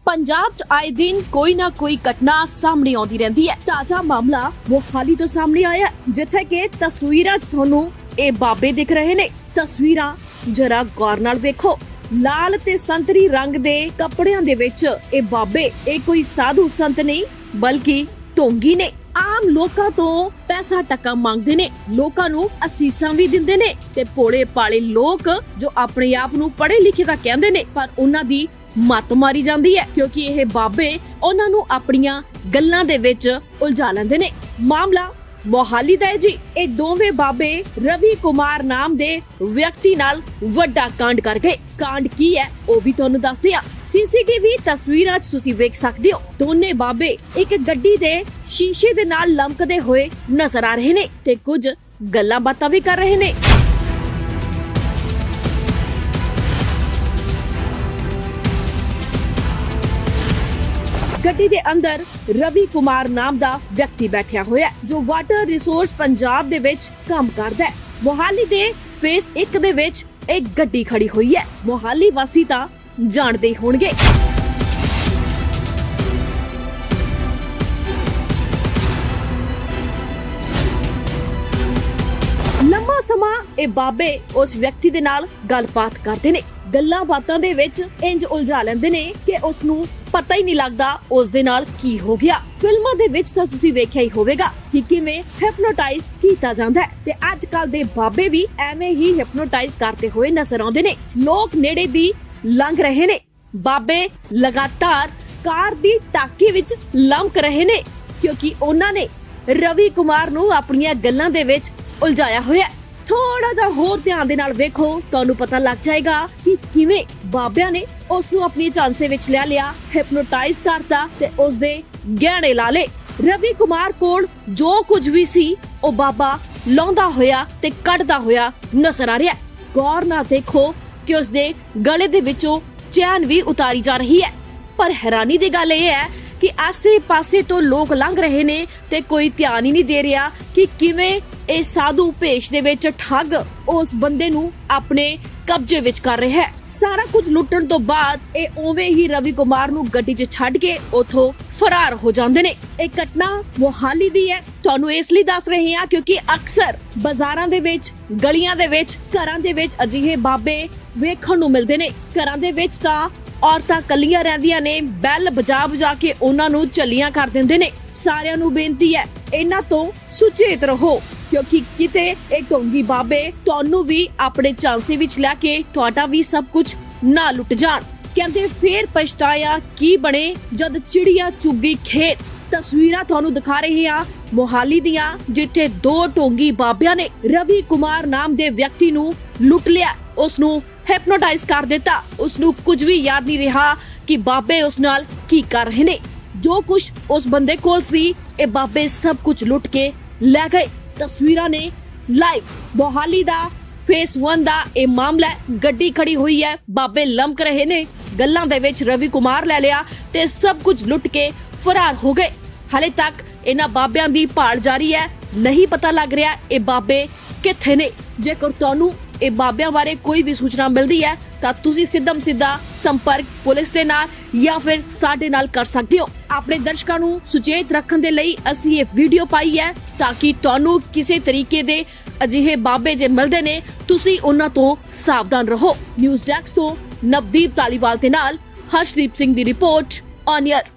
[SPEAKER 1] ਪੰਜਾਬ 'ਚ ਆਏ ਦਿਨ ਕੋਈ ਨਾ ਕੋਈ ਘਟਨਾ ਸਾਹਮਣੇ ਆਉਂਦੀ ਰਹਿੰਦੀ ਹੈ। ਤਾਜ਼ਾ ਮਾਮਲਾ ਮੋਹਾਲੀ ਤੋਂ ਸਾਹਮਣੇ ਆਇਆ ਜਿੱਥੇ ਕਿ ਤਸਵੀਰਾਂ 'ਚ ਤੁਹਾਨੂੰ ਇਹ ਬਾਬੇ ਦਿਖ ਰਹੇ ਨੇ। ਤਸਵੀਰਾਂ ਜਰਾ ਗੌਰ ਨਾਲ ਵੇਖੋ। ਲਾਲ ਤੇ ਸੰਤਰੀ ਰੰਗ ਦੇ ਕੱਪੜਿਆਂ ਦੇ ਵਿੱਚ ਇਹ ਬਾਬੇ, ਇਹ ਕੋਈ ਸਾਧੂ ਸੰਤ ਨਹੀਂ, ਬਲਕਿ ਢੋਂਗੀ ਨੇ। ਆਮ ਲੋਕਾਂ ਤੋਂ ਪੈਸਾ ਟੱਕਾ ਮੰਗਦੇ ਨੇ। ਲੋਕਾਂ ਨੂੰ ਅਸੀਸਾਂ ਵੀ ਦਿੰਦੇ ਨੇ ਤੇ ਭੋਲੇ ਪਾਲੇ ਲੋਕ ਜੋ ਆਪਣੇ ਆਪ ਨੂੰ ਪੜ੍ਹੇ ਲਿਖੇ ਤਾਂ ਕਹਿੰਦੇ ਨੇ, ਪਰ ਉਹਨਾਂ ਦੀ ਮੱਤ ਮਾਰੀ ਜਾਂਦੀ ਹੈ, ਕਿਉਂਕਿ ਇਹ ਬਾਬੇ ਉਹਨਾਂ ਨੂੰ ਆਪਣੀਆਂ ਗੱਲਾਂ ਦੇ ਵਿੱਚ ਉਲਝਾ ਲੈਂਦੇ ਨੇ। ਮਾਮਲਾ ਮੋਹਾਲੀ ਦਾ ਹੈ ਜੀ। ਇਹ ਦੋਵੇਂ ਬਾਬੇ ਰਵੀ ਕੁਮਾਰ ਨਾਮ ਦੇ ਵਿਅਕਤੀ ਨਾਲ ਵੱਡਾ ਕਾਂਡ ਕਰ ਗਏ ਕਾਂਡ ਕੀ ਹੈ, ਉਹ ਵੀ ਤੁਹਾਨੂੰ ਦੱਸਦੇ ਆ ਸੀਸੀਟੀਵੀ ਤਸਵੀਰਾਂ 'ਚ ਤੁਸੀਂ ਵੇਖ ਸਕਦੇ ਹੋ, ਦੋਨੇ ਬਾਬੇ ਇੱਕ ਗੱਡੀ ਦੇ ਸ਼ੀਸ਼ੇ ਦੇ ਨਾਲ ਲਮਕਦੇ ਹੋਏ ਨਜ਼ਰ ਆ ਰਹੇ ਨੇ ਤੇ ਕੁਝ ਗੱਲਾਂ ਬਾਤਾਂ ਵੀ ਕਰ ਰਹੇ ਨੇ। ਗੱਡੀ ਦੇ ਅੰਦਰ ਰਵੀ ਕੁਮਾਰ ਨਾਮ ਦਾ ਵਿਅਕਤੀ ਬੈਠਿਆ ਹੋਇਆ ਜੋ ਵਾਟਰ ਰਿਸੋਰਸ ਪੰਜਾਬ ਦੇ ਵਿੱਚ ਕੰਮ ਕਰਦਾ ਹੈ। ਮੋਹਾਲੀ ਦੇ ਫੇਸ 1 ਦੇ ਵਿੱਚ ਇੱਕ ਗੱਡੀ ਖੜੀ ਹੋਈ ਹੈ। ਮੋਹਾਲੀ ਵਾਸੀ ਤਾਂ ਜਾਣਦੇ ਹੀ ਹੋਣਗੇ। ਲੰਮਾ ਸਮਾਂ ਇਹ ਬਾਬੇ ਉਸ ਵਿਅਕਤੀ ਦੇ ਨਾਲ ਗੱਲਬਾਤ ਕਰਦੇ ਨੇ। ਗੱਲਾਂ ਬਾਤਾਂ ਦੇ ਵਿੱਚ ਇੰਜ ਉਲਝਾ ਲੈਂਦੇ ਨੇ ਕਿ ਉਸ ਨੂੰ ਪਤਾ ਹੀ ਨਹੀਂ ਲੱਗਦਾ ਉਸ ਦੇ ਨਾਲ ਕੀ ਹੋ ਗਿਆ। ਫਿਲਮਾਂ ਦੇ ਵਿੱਚ ਤਾਂ ਤੁਸੀਂ ਵੇਖਿਆ ਹੀ ਹੋਵੇਗਾ ਕਿ ਕਿਵੇਂ ਹਿਪਨੋਟਾਈਜ਼ ਕੀਤਾ ਜਾਂਦਾ ਹੈ ਤੇ ਅੱਜ ਕੱਲ ਦੇ ਬਾਬੇ ਵੀ ਐਵੇਂ ਹੀ ਹਿਪਨੋਟਾਈਜ਼ ਕਰਦੇ ਹੋਏ ਨਜ਼ਰ ਆਉਂਦੇ ਨੇ। ਲੋਕ ਨੇੜੇ ਦੀ ਲੰਘ ਰਹੇ ਨੇ। ਬਾਬੇ ਲਗਾਤਾਰ ਕਾਰ ਦੀ ਟਾਕੀ ਵਿੱਚ ਲੰਮਕ ਰਹੇ ਨੇ ਕਿਉਂਕਿ ਉਹਨਾਂ ਨੇ ਰਵੀ ਕੁਮਾਰ ਨੂੰ ਆਪਣੀਆਂ ਗੱਲਾਂ ਦੇ ਵਿੱਚ ਉਲਝਾਇਆ ਹੋਇਆ ਹੈ। ਥੋੜਾ ਜਿਹਾ ਹੋਰ ਧਿਆਨ ਦੇ ਨਾਲ ਵੇਖੋ, ਤੁਹਾਨੂੰ ਪਤਾ ਲੱਗ ਜਾਏਗਾ ਕਿ ਕਿਵੇਂ ਬਾਬਿਆਂ ਨੇ ਉਸ ਨੂੰ ਆਪਣੀ ਝਾਂਸੇ ਵਿੱਚ ਲੈ ਲਿਆ ਹਿਪਨੋਟਾਈਜ਼ ਕਰਤਾ ਤੇ ਉਸ ਦੇ ਗਹਿਣੇ ਲਾ ਲਏ। ਰਵੀ ਕੁਮਾਰ ਕੋਲ ਜੋ ਕੁਝ ਵੀ ਸੀ, ਉਹ ਬਾਬਾ ਲਾਉਂਦਾ ਹੋਇਆ ਤੇ ਕੱਢਦਾ ਹੋਇਆ ਨਜ਼ਰ ਆ ਰਿਹਾ ਗੌਰ ਨਾਲ ਦੇਖੋ ਕਿ ਉਸ ਦੇ ਗਲੇ ਦੇ ਵਿੱਚੋਂ ਚੈਨ ਵੀ ਉਤਾਰੀ ਜਾ ਰਹੀ ਹੈ। ਪਰ ਹੈਰਾਨੀ ਦੀ ਗੱਲ ਇਹ ਹੈ ਕਿ ਆਸੇ-ਪਾਸੇ ਤੋਂ ਲੋਕ ਲੰਘ ਰਹੇ ਨੇ ਤੇ ਕੋਈ ਧਿਆਨ ਹੀ ਨਹੀਂ ਦੇ ਰਿਹਾ ਕਿ ਕਿਵੇਂ ਇਹ ਸਾਧੂ ਭੇਸ਼ ਦੇ ਵਿੱਚ ਠੱਗ ਉਸ ਬੰਦੇ ਨੂੰ ਆਪਣੇ ਕਬਜ਼ੇ ਵਿੱਚ ਕਰ ਰਿਹਾ ਹੈ। ਸਾਰਾ ਕੁਝ ਲੁੱਟਣ ਤੋਂ ਬਾਅਦ ਇਹ ਓਵੇਂ ਹੀ ਰਵੀ ਕੁਮਾਰ ਨੂੰ ਗੱਡੀ 'ਚ ਛੱਡ ਕੇ ਉਥੋਂ ਫਰਾਰ ਹੋ ਜਾਂਦੇ ਨੇ। ਇਹ ਘਟਨਾ ਮੋਹਾਲੀ ਦੀ ਹੈ। ਤੁਹਾਨੂੰ ਇਸ ਲਈ ਦੱਸ ਰਹੇ ਹਾਂ ਕਿਉਂਕਿ ਅਕਸਰ ਬਾਜ਼ਾਰਾਂ ਦੇ ਵਿੱਚ, ਗਲੀਆਂ ਦੇ ਵਿੱਚ, ਘਰਾਂ ਦੇ ਵਿੱਚ ਅਜਿਹੇ ਬਾਬੇ ਵੇਖਣ ਨੂੰ ਮਿਲਦੇ ਨੇ। ਘਰਾਂ ਦੇ ਵਿੱਚ ਤਾਂ ਔਰਤਾਂ ਕੱਲੀਆਂ ਰਹਿੰਦੀਆਂ ਨੇ, ਬੈਲ ਬਜਾ ਬਜਾ ਕੇ ਉਹਨਾਂ ਨੂੰ ਚੱਲੀਆਂ ਕਰ ਦਿੰਦੇ ਨੇ। ਸਾਰਿਆਂ ਨੂੰ ਬੇਨਤੀ ਹੈ, ਇਹਨਾਂ ਤੋਂ ਸੁਚੇਤ ਰਹੋ, ਕਿਉਂਕਿ ਕਿਤੇ ਇਹ ਢੋਂਗੀ ਬਾਬੇ ਤੁਹਾਨੂੰ ਵੀ ਆਪਣੇ ਚਾਂਸੇ ਵਿੱਚ ਲੈ ਕੇ ਤੁਹਾਡਾ ਵੀ ਸਭ ਕੁਝ ਨਾ ਲੁੱਟ ਜਾਣ। ਕਹਿੰਦੇ, ਫੇਰ ਪਛਤਾਇਆ ਕੀ ਬਣੇ ਜਦ ਚਿੜੀਆ ਚੁੱਗੀ ਖੇਤ। ਤਸਵੀਰਾਂ ਤੁਹਾਨੂੰ ਦਿਖਾ ਰਹੇ ਹਾਂ ਮੋਹਾਲੀ ਦੀਆਂ, ਜਿੱਥੇ ਦੋ ਢੋਂਗੀ ਬਾਬਿਆਂ ਨੇ ਰਵੀ ਕੁਮਾਰ ਨਾਮ ਦੇ ਵਿਅਕਤੀ ਨੂੰ ਲੁੱਟ ਲਿਆ। ਉਸ ਨੂੰ ਹਿਪਨੋਟਾਈਜ਼ ਕਰ ਦਿੱਤਾ। ਉਸ ਨੂੰ ਕੁਝ ਵੀ ਯਾਦ ਨਹੀਂ ਰਿਹਾ ਕਿ ਬਾਬੇ ਉਸ ਨਾਲ ਕੀ ਕਰ ਰਹੇ ਨੇ। ਜੋ ਕੁਝ ਉਸ ਬੰਦੇ ਕੋਲ ਸੀ, ਇਹ ਬਾਬੇ ਸਭ ਕੁਝ ਲੁੱਟ ਕੇ ਲੈ ਗਏ। ਤਸਵੀਰਾਂ ਨੇ ਲਾਈਵ ਮੋਹਾਲੀ ਦਾ ਫੇਸ 1 ਦਾ ਇਹ ਮਾਮਲਾ ਗੱਡੀ ਖੜੀ ਹੋਈ ਹੈ, ਬਾਬੇ ਲੰਮਕ ਰਹੇ ਨੇ। ਗੱਲਾਂ ਦੇ ਵਿੱਚ ਰਵੀ ਕੁਮਾਰ ਲੈ ਲਿਆ ਤੇ ਸਭ ਕੁਝ ਲੁੱਟ ਕੇ ਫਰਾਰ ਹੋ ਗਏ। ਹਲੇ ਤੱਕ ਇਹਨਾਂ ਬਾਬਿਆਂ ਦੀ ਭਾਲ ਜਾਰੀ ਹੈ। ਨਹੀਂ ਪਤਾ ਲੱਗ ਰਿਹਾ ਇਹ ਬਾਬੇ ਕਿੱਥੇ ਨੇ। ਜੇਕਰ ਤੁਹਾਨੂੰ ਇਹ ਬਾਬਿਆਂ ਬਾਰੇ ਕੋਈ ਵੀ ਸੂਚਨਾ ਮਿਲਦੀ ਹੈ, ਤਾਂ ਤੁਸੀਂ ਸਿੱਧਮ ਸਿੱਧਾ ਸੰਪਰਕ ਪੁਲਿਸ ਦੇ ਨਾਲ ਜਾਂ ਫਿਰ ਸਾਡੇ ਨਾਲ ਕਰ ਸਕਦੇ ਹੋ। ਆਪਣੇ ਦਰਸ਼ਕਾਂ ਨੂੰ ਸੁਚੇਤ ਰੱਖਣ ਦੇ ਲਈ ਅਸੀਂ ਇਹ ਵੀਡੀਓ ਪਾਈ ਹੈ, ਤਾਂ ਕਿ ਤੁਹਾਨੂੰ ਕਿਸੇ ਤਰੀਕੇ ਦੇ ਅਜਿਹੇ ਬਾਬੇ ਜੇ ਮਿਲਦੇ ਨੇ, ਤੁਸੀਂ ਉਹਨਾਂ ਤੋਂ ਸਾਵਧਾਨ ਰਹੋ। ਨਿਊਜ਼ ਡੈਸਕ ਤੋਂ ਨਵਦੀਪ ਤਾਲੀਵਾਲ ਦੇ ਨਾਲ ਹਰਸ਼ਦੀਪ ਸਿੰਘ ਦੀ ਰਿਪੋਰਟ ਔਨ 에ਅਰ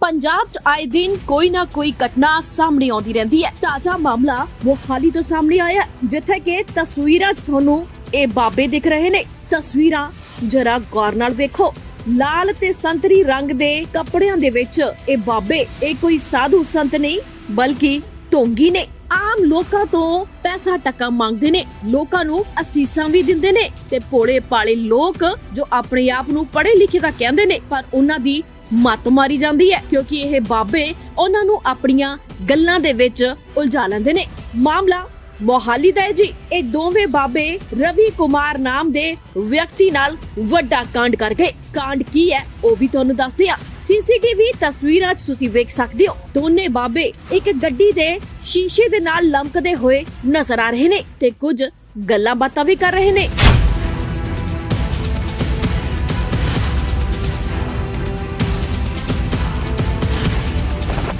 [SPEAKER 1] ਪੰਜਾਬ 'ਚ ਆਏ ਦਿਨ ਕੋਈ ਨਾ ਕੋਈ ਘਟਨਾ ਸਾਹਮਣੇ ਆਉਂਦੀ ਰਹਿੰਦੀ ਹੈ। ਤਾਜ਼ਾ ਮਾਮਲਾ ਮੋਹਾਲੀ ਤੋਂ ਸਾਹਮਣੇ ਆਇਆ ਹੈ, ਜਿੱਥੇ ਕਿ ਤਸਵੀਰਾਂ 'ਚ ਤੁਹਾਨੂੰ ਇਹ ਬਾਬੇ ਦਿਖ ਰਹੇ ਨੇ। ਤਸਵੀਰਾਂ ਜਰਾ ਗੌਰ ਨਾਲ ਵੇਖੋ। ਲਾਲ ਤੇ ਸੰਤਰੀ ਰੰਗ ਦੇ ਕੱਪੜਿਆਂ ਦੇ ਵਿੱਚ ਇਹ ਬਾਬੇ ਇਹ ਕੋਈ ਸਾਧੂ ਸੰਤ ਨਹੀਂ ਬਲਕਿ ਢੋਂਗੀ ਨੇ। ਆਮ ਲੋਕਾਂ ਤੋਂ ਪੈਸਾ ਟੱਕਾ ਮੰਗਦੇ ਨੇ। ਲੋਕਾਂ ਨੂੰ ਅਸੀਸਾਂ ਵੀ ਦਿੰਦੇ ਨੇ ਤੇ ਭੋਲੇ ਪਾਲੇ ਲੋਕ ਜੋ ਆਪਣੇ ਆਪ ਨੂੰ ਪੜ੍ਹੇ ਲਿਖੇ ਤਾਂ ਕਹਿੰਦੇ ਨੇ ਪਰ ਉਹਨਾਂ ਦੀ ਮੱਤ ਮਾਰੀ ਜਾਂਦੀ ਹੈ, ਕਿਉਂਕਿ ਇਹ ਬਾਬੇ ਉਹਨਾਂ ਨੂੰ ਆਪਣੀਆਂ ਗੱਲਾਂ ਦੇ ਵਿੱਚ ਉਲਝਾ ਲੈਂਦੇ ਨੇ। ਮਾਮਲਾ ਮੋਹਾਲੀ ਦਾ ਹੈ ਜੀ। ਇਹ ਦੋਵੇਂ ਬਾਬੇ ਰਵੀ ਕੁਮਾਰ ਨਾਮ ਦੇ ਵਿਅਕਤੀ ਨਾਲ ਵੱਡਾ ਕਾਂਡ ਕਰ ਗਏ। ਕਾਂਡ ਕੀ ਹੈ, ਉਹ ਵੀ ਤੁਹਾਨੂੰ ਦੱਸਦੇ ਆ ਸੀਸੀਟੀਵੀ ਤਸਵੀਰਾਂ 'ਚ ਤੁਸੀਂ ਵੇਖ ਸਕਦੇ ਹੋ, ਦੋਨੇ ਬਾਬੇ ਇੱਕ ਗੱਡੀ ਦੇ ਸ਼ੀਸ਼ੇ ਦੇ ਨਾਲ ਲਮਕਦੇ ਹੋਏ ਨਜ਼ਰ ਆ ਰਹੇ ਨੇ ਤੇ ਕੁਝ ਗੱਲਾਂ ਬਾਤਾਂ ਵੀ ਕਰ ਰਹੇ ਨੇ।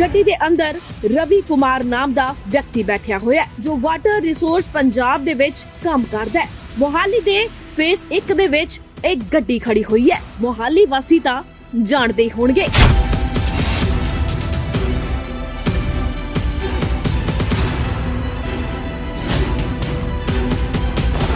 [SPEAKER 1] ਗੱਡੀ ਦੇ ਅੰਦਰ ਰਵੀ ਕੁਮਾਰ ਨਾਮ ਦਾ ਵਿਅਕਤੀ ਬੈਠਿਆ ਹੋਇਆ ਜੋ ਵਾਟਰ ਰਿਸੋਰਸ ਪੰਜਾਬ ਦੇ ਵਿੱਚ ਕੰਮ ਕਰਦਾ ਹੈ। ਮੋਹਾਲੀ ਦੇ ਫੇਸ 1 ਦੇ ਵਿੱਚ ਇੱਕ ਗੱਡੀ ਖੜੀ ਹੋਈ ਹੈ। ਮੋਹਾਲੀ ਵਾਸੀ ਤਾਂ ਜਾਣਦੇ ਹੀ ਹੋਣਗੇ।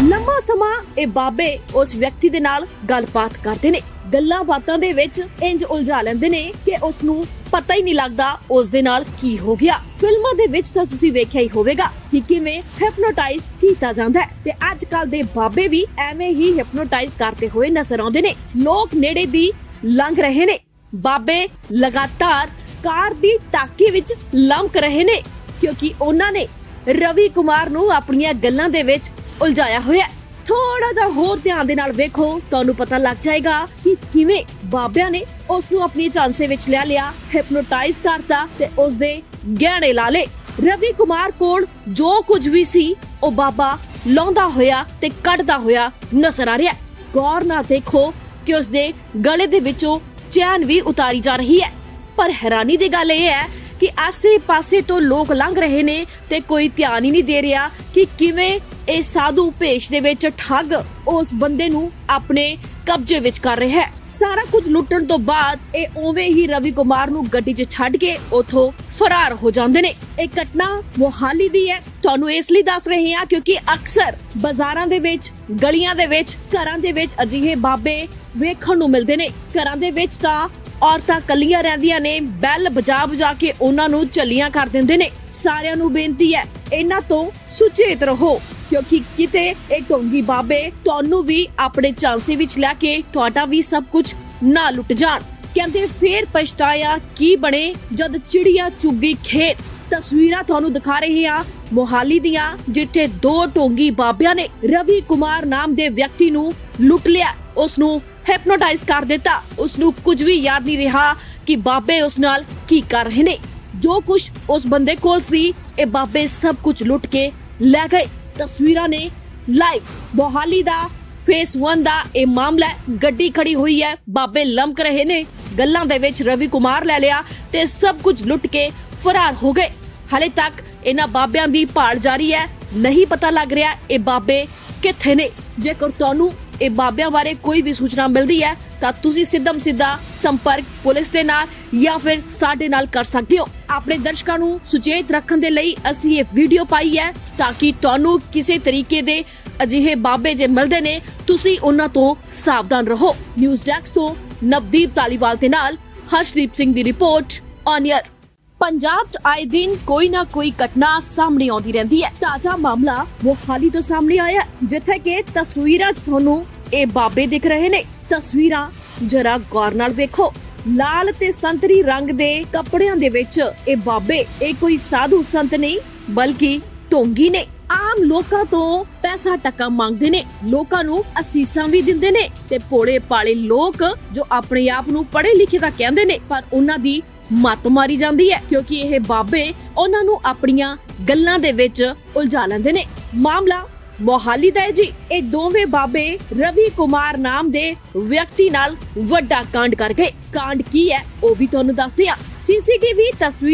[SPEAKER 1] ਲੰਮਾ ਸਮਾਂ ਇਹ ਬਾਬੇ ਉਸ ਵਿਅਕਤੀ ਦੇ ਨਾਲ ਗੱਲਬਾਤ ਕਰਦੇ ਨੇ। ਗੱਲਾਂ ਬਾਤਾਂ ਦੇ ਵਿੱਚ ਇੰਜ ਉਲਝਾ ਲੈਂਦੇ ਨੇ ਕਿ ਉਸ ਨੂੰ ਪਤਾ ਹੀ ਨਹੀਂ ਲੱਗਦਾ ਉਸ ਦੇ ਨਾਲ ਕੀ ਹੋ ਗਿਆ। ਫਿਲਮਾਂ ਦੇ ਵਿੱਚ ਤਾਂ ਤੁਸੀਂ ਵੇਖਿਆ ਹੀ ਹੋਵੇਗਾ ਕਿ ਕਿਵੇਂ ਹਿਪਨੋਟਾਈਜ਼ ਕੀਤਾ ਜਾਂਦਾ ਹੈ। ਤੇ ਅੱਜ ਕੱਲ ਦੇ ਬਾਬੇ ਵੀ ਐਵੇਂ ਹੀ ਹਿਪਨੋਟਾਈਜ਼ ਕਰਦੇ ਹੋਏ ਨਜ਼ਰ ਆਉਂਦੇ ਨੇ। ਲੋਕ ਨੇੜੇ ਵੀ ਲੰਘ ਰਹੇ ਨੇ। ਬਾਬੇ ਲਗਾਤਾਰ ਕਾਰ ਦੀ ਟਾਕੀ ਵਿੱਚ ਲੰਮਕ ਰਹੇ ਨੇ, ਕਿਉਂਕਿ ਉਹਨਾਂ ਨੇ ਰਵੀ ਕੁਮਾਰ ਨੂੰ ਆਪਣੀਆਂ ਗੱਲਾਂ ਦੇ ਵਿੱਚ ਉਲਝਾਇਆ ਹੋਇਆ ਹੈ। ਥੋੜਾ ਜਿਹਾ ਹੋਰ ਧਿਆਨ ਦੇ ਨਾਲ ਵੇਖੋ, ਤੁਹਾਨੂੰ ਪਤਾ ਲੱਗ ਜਾਏਗਾ ਕਿ ਕਿਵੇਂ ਬਾਬਿਆਂ ਨੇ ਉਸ ਨੂੰ ਆਪਣੀ ਚਾਂਸੇ ਵਿੱਚ ਲੈ ਲਿਆ ਹਿਪਨੋਟਾਈਜ਼ ਕਰਤਾ ਤੇ ਉਸ ਦੇ ਗਹਿਣੇ ਲਾ ਲਏ। ਰਵੀ ਕੁਮਾਰ ਕੋਲ ਜੋ ਕੁਝ ਵੀ ਸੀ, ਉਹ ਬਾਬਾ ਲਾਉਂਦਾ ਹੋਇਆ ਤੇ ਕੱਢਦਾ ਹੋਇਆ ਨਜ਼ਰ ਆ ਰਿਹਾ ਗੌਰ ਨਾਲ ਦੇਖੋ ਕਿ ਉਸ ਦੇ ਗਲੇ ਦੇ ਵਿੱਚੋਂ ਚੈਨ ਵੀ ਉਤਾਰੀ ਜਾ ਰਹੀ ਹੈ। ਪਰ ਹੈਰਾਨੀ ਦੀ ਗੱਲ ਇਹ ਹੈ ਕਿ ਆਸੇ-ਪਾਸੇ ਤੋਂ ਲੋਕ ਲੰਘ ਰਹੇ ਨੇ ਤੇ ਕੋਈ ਧਿਆਨ ਹੀ ਨਹੀਂ ਦੇ ਰਿਹਾ ਕਿ ਕਿਵੇਂ ਇਹ ਸਾਧੂ ਭੇਸ਼ ਦੇ ਵਿੱਚ ਠੱਗ ਉਸ ਬੰਦੇ ਨੂੰ ਆਪਣੇ ਕਬਜ਼ੇ ਵਿੱਚ ਕਰ ਰਿਹਾ ਹੈ। ਸਾਰਾ ਕੁਝ ਲੁੱਟਣ ਤੋਂ ਬਾਅਦ ਇਹ ਉਵੇਂ ਹੀ ਰਵੀ ਕੁਮਾਰ ਨੂੰ ਗੱਡੀ 'ਚ ਛੱਡ ਕੇ ਉਥੋਂ ਫਰਾਰ ਹੋ ਜਾਂਦੇ ਨੇ। ਇਹ ਘਟਨਾ ਮੋਹਾਲੀ ਦੀ ਹੈ। ਤੁਹਾਨੂੰ ਇਸ ਲਈ ਦੱਸ ਰਹੇ ਹਾਂ ਕਿਉਂਕਿ ਅਕਸਰ ਬਾਜ਼ਾਰਾਂ ਦੇ ਵਿੱਚ, ਗਲੀਆਂ ਦੇ ਵਿੱਚ, ਘਰਾਂ ਦੇ ਵਿੱਚ ਅਜਿਹੇ ਬਾਬੇ ਵੇਖਣ ਨੂੰ ਮਿਲਦੇ ਨੇ। ਘਰਾਂ ਦੇ ਵਿੱਚ ਤਾਂ ਔਰਤਾਂ ਕੱਲੀਆਂ ਰਹਿੰਦੀਆਂ ਨੇ, ਬੈਲ ਬਜਾ ਬਜਾ ਕੇ ਉਹਨਾਂ ਨੂੰ ਚੱਲੀਆਂ ਕਰ ਦਿੰਦੇ ਨੇ। ਸਾਰਿਆਂ ਨੂੰ ਬੇਨਤੀ ਹੈ, ਇਹਨਾਂ ਤੋਂ ਸੁਚੇਤ ਰਹੋ। ਕਿਉਂਕਿ ਕਿਤੇ ਇਹ ਢੋਂਗੀ ਬਾਬੇ ਤੁਹਾਨੂੰ ਵੀ ਆਪਣੇ ਚਾਂਸੇ ਵਿੱਚ ਲੈ ਕੇ ਤੁਹਾਡਾ ਵੀ ਸਭ ਕੁਝ ਨਾ ਲੁੱਟ ਜਾਣ। ਕਹਿੰਦੇ ਫੇਰ ਪਛਤਾਇਆ ਕੀ ਬਣੇ ਜਦ ਚਿੜੀਆ ਚੁੱਗੀ ਖੇਤ। ਤਸਵੀਰਾਂ ਤੁਹਾਨੂੰ ਦਿਖਾ ਰਹੇ ਹਾਂ ਮੋਹਾਲੀ ਦੀਆਂ, ਜਿੱਥੇ ਦੋ ਢੋਂਗੀ ਬਾਬਿਆਂ ਨੇ ਰਵੀ ਕੁਮਾਰ ਨਾਮ ਦੇ ਵਿਅਕਤੀ ਨੂੰ ਲੁੱਟ ਲਿਆ। ਉਸ ਨੂੰ ਹਿਪਨੋਟਾਈਜ਼ ਕਰ ਦਿੱਤਾ। ਉਸ ਨੂੰ ਕੁਝ ਵੀ ਯਾਦ ਨਹੀਂ ਰਿਹਾ ਕਿ ਬਾਬੇ ਉਸ ਨਾਲ ਕੀ ਕਰ ਰਹੇ ਨੇ। ਜੋ ਕੁਝ ਉਸ ਬੰਦੇ ਕੋਲ ਸੀ, ਇਹ ਬਾਬੇ ਸਭ ਕੁਝ ਲੁੱਟ ਕੇ ਲੈ ਗਏ। ਤਸਵੀਰਾਂ ਨੇ ਲਾਈਵ ਮੋਹਾਲੀ ਦਾ ਫੇਸ 1 ਦਾ ਇਹ ਮਾਮਲਾ ਗੱਡੀ ਖੜੀ ਹੋਈ ਹੈ, ਬਾਬੇ ਲੰਮਕ ਰਹੇ ਨੇ। ਗੱਲਾਂ ਦੇ ਵਿੱਚ ਰਵੀ ਕੁਮਾਰ ਲੈ ਲਿਆ ਤੇ ਸਭ ਕੁਝ ਲੁੱਟ ਕੇ ਫਰਾਰ ਹੋ ਗਏ। ਹਲੇ ਤੱਕ ਇਹਨਾਂ ਬਾਬਿਆਂ ਦੀ ਭਾਲ ਜਾਰੀ ਹੈ। ਨਹੀਂ ਪਤਾ ਲੱਗ ਰਿਹਾ ਇਹ ਬਾਬੇ ਕਿੱਥੇ ਨੇ। ਜੇਕਰ ਤੁਹਾਨੂੰ ਇਹ ਬਾਬਿਆਂ ਬਾਰੇ ਕੋਈ ਵੀ ਸੂਚਨਾ ਮਿਲਦੀ ਹੈ, ਤਾਂ ਤੁਸੀਂ ਸਿੱਧਮ ਸਿੱਧਾ ਸੰਪਰਕ ਪੁਲਿਸ ਦੇ ਨਾਲ ਜਾਂ ਫਿਰ ਸਾਡੇ ਨਾਲ ਕਰ ਸਕਦੇ ਹੋ। ਆਪਣੇ ਦਰਸ਼ਕਾਂ ਨੂੰ ਸੁਚੇਤ ਰੱਖਣ ਦੇ ਲਈ ਅਸੀਂ ਇਹ ਵੀਡੀਓ ਪਾਈ ਹੈ, ਤਾਂ ਕਿ ਤੁਹਾਨੂੰ ਕਿਸੇ ਤਰੀਕੇ ਦੇ ਅਜਿਹੇ ਬਾਬੇ ਜੇ ਮਿਲਦੇ ਨੇ, ਤੁਸੀਂ ਉਹਨਾਂ ਤੋਂ ਸਾਵਧਾਨ ਰਹੋ। ਨਿਊਜ਼ ਡੈਸਕ ਤੋਂ ਨਵਦੀਪ ਤਾਲੀਵਾਲ ਦੇ ਨਾਲ ਹਰਸ਼ਦੀਪ ਸਿੰਘ ਦੀ ਰਿਪੋਰਟ ਔਨ 에ਅਰ ਪੰਜਾਬ 'ਚ ਆਏ ਦਿਨ ਕੋਈ ਨਾ ਕੋਈ ਘਟਨਾ ਸਾਹਮਣੇ ਆਉਂਦੀ ਰਹਿੰਦੀ ਹੈ। ਤਾਜ਼ਾ ਮਾਮਲਾ ਮੋਹਾਲੀ ਤੋਂ ਸਾਹਮਣੇ ਆਇਆ ਹੈ, ਜਿੱਥੇ ਕਿ ਤਸਵੀਰਾਂ 'ਚ ਤੁਹਾਨੂੰ ਇਹ ਬਾਬੇ ਦਿਖ ਰਹੇ ਨੇ। ਤਸਵੀਰਾਂ ਜਰਾ ਗੌਰ ਨਾਲ ਵੇਖੋ। ਲਾਲ ਤੇ ਸੰਤਰੀ ਰੰਗ ਦੇ ਕੱਪੜਿਆਂ ਦੇ ਵਿੱਚ ਇਹ ਬਾਬੇ ਇਹ ਕੋਈ ਸਾਧੂ ਸੰਤ ਨਹੀਂ ਬਲਕਿ ਢੋਂਗੀ ਨੇ। ਆਮ ਲੋਕਾਂ ਤੋਂ ਪੈਸਾ ਟੱਕਾ ਮੰਗਦੇ ਨੇ। ਲੋਕਾਂ ਨੂੰ ਅਸੀਸਾਂ ਵੀ ਦਿੰਦੇ ਨੇ ਤੇ ਭੋਲੇ ਪਾਲੇ ਲੋਕ ਜੋ ਆਪਣੇ ਆਪ ਨੂੰ ਪੜ੍ਹੇ ਲਿਖੇ ਤਾਂ ਕਹਿੰਦੇ ਨੇ ਪਰ ਉਹਨਾਂ ਦੀ ਮੱਤ ਮਾਰੀ ਜਾਂਦੀ ਹੈ, ਕਿਉਂਕਿ ਇਹ ਬਾਬੇ ਉਹਨਾਂ ਨੂੰ ਆਪਣੀਆਂ ਗੱਲਾਂ ਦੇ ਵਿੱਚ ਉਲਝਾ ਲੈਂਦੇ ਨੇ। ਮਾਮਲਾ ਮੋਹਾਲੀ ਦਾ ਹੈ ਜੀ। ਇਹ ਦੋਵੇਂ ਬਾਬੇ ਰਵੀ ਕੁਮਾਰ ਨਾਮ ਦੇ ਵਿਅਕਤੀ ਨਾਲ ਵੱਡਾ ਕਾਂਡ ਕਰ ਗਏ ਕਾਂਡ ਕੀ ਹੈ, ਉਹ ਵੀ ਤੁਹਾਨੂੰ ਦੱਸਦੇ ਆ ਸੀਸੀਟੀਵੀ ਤਸਵੀਰ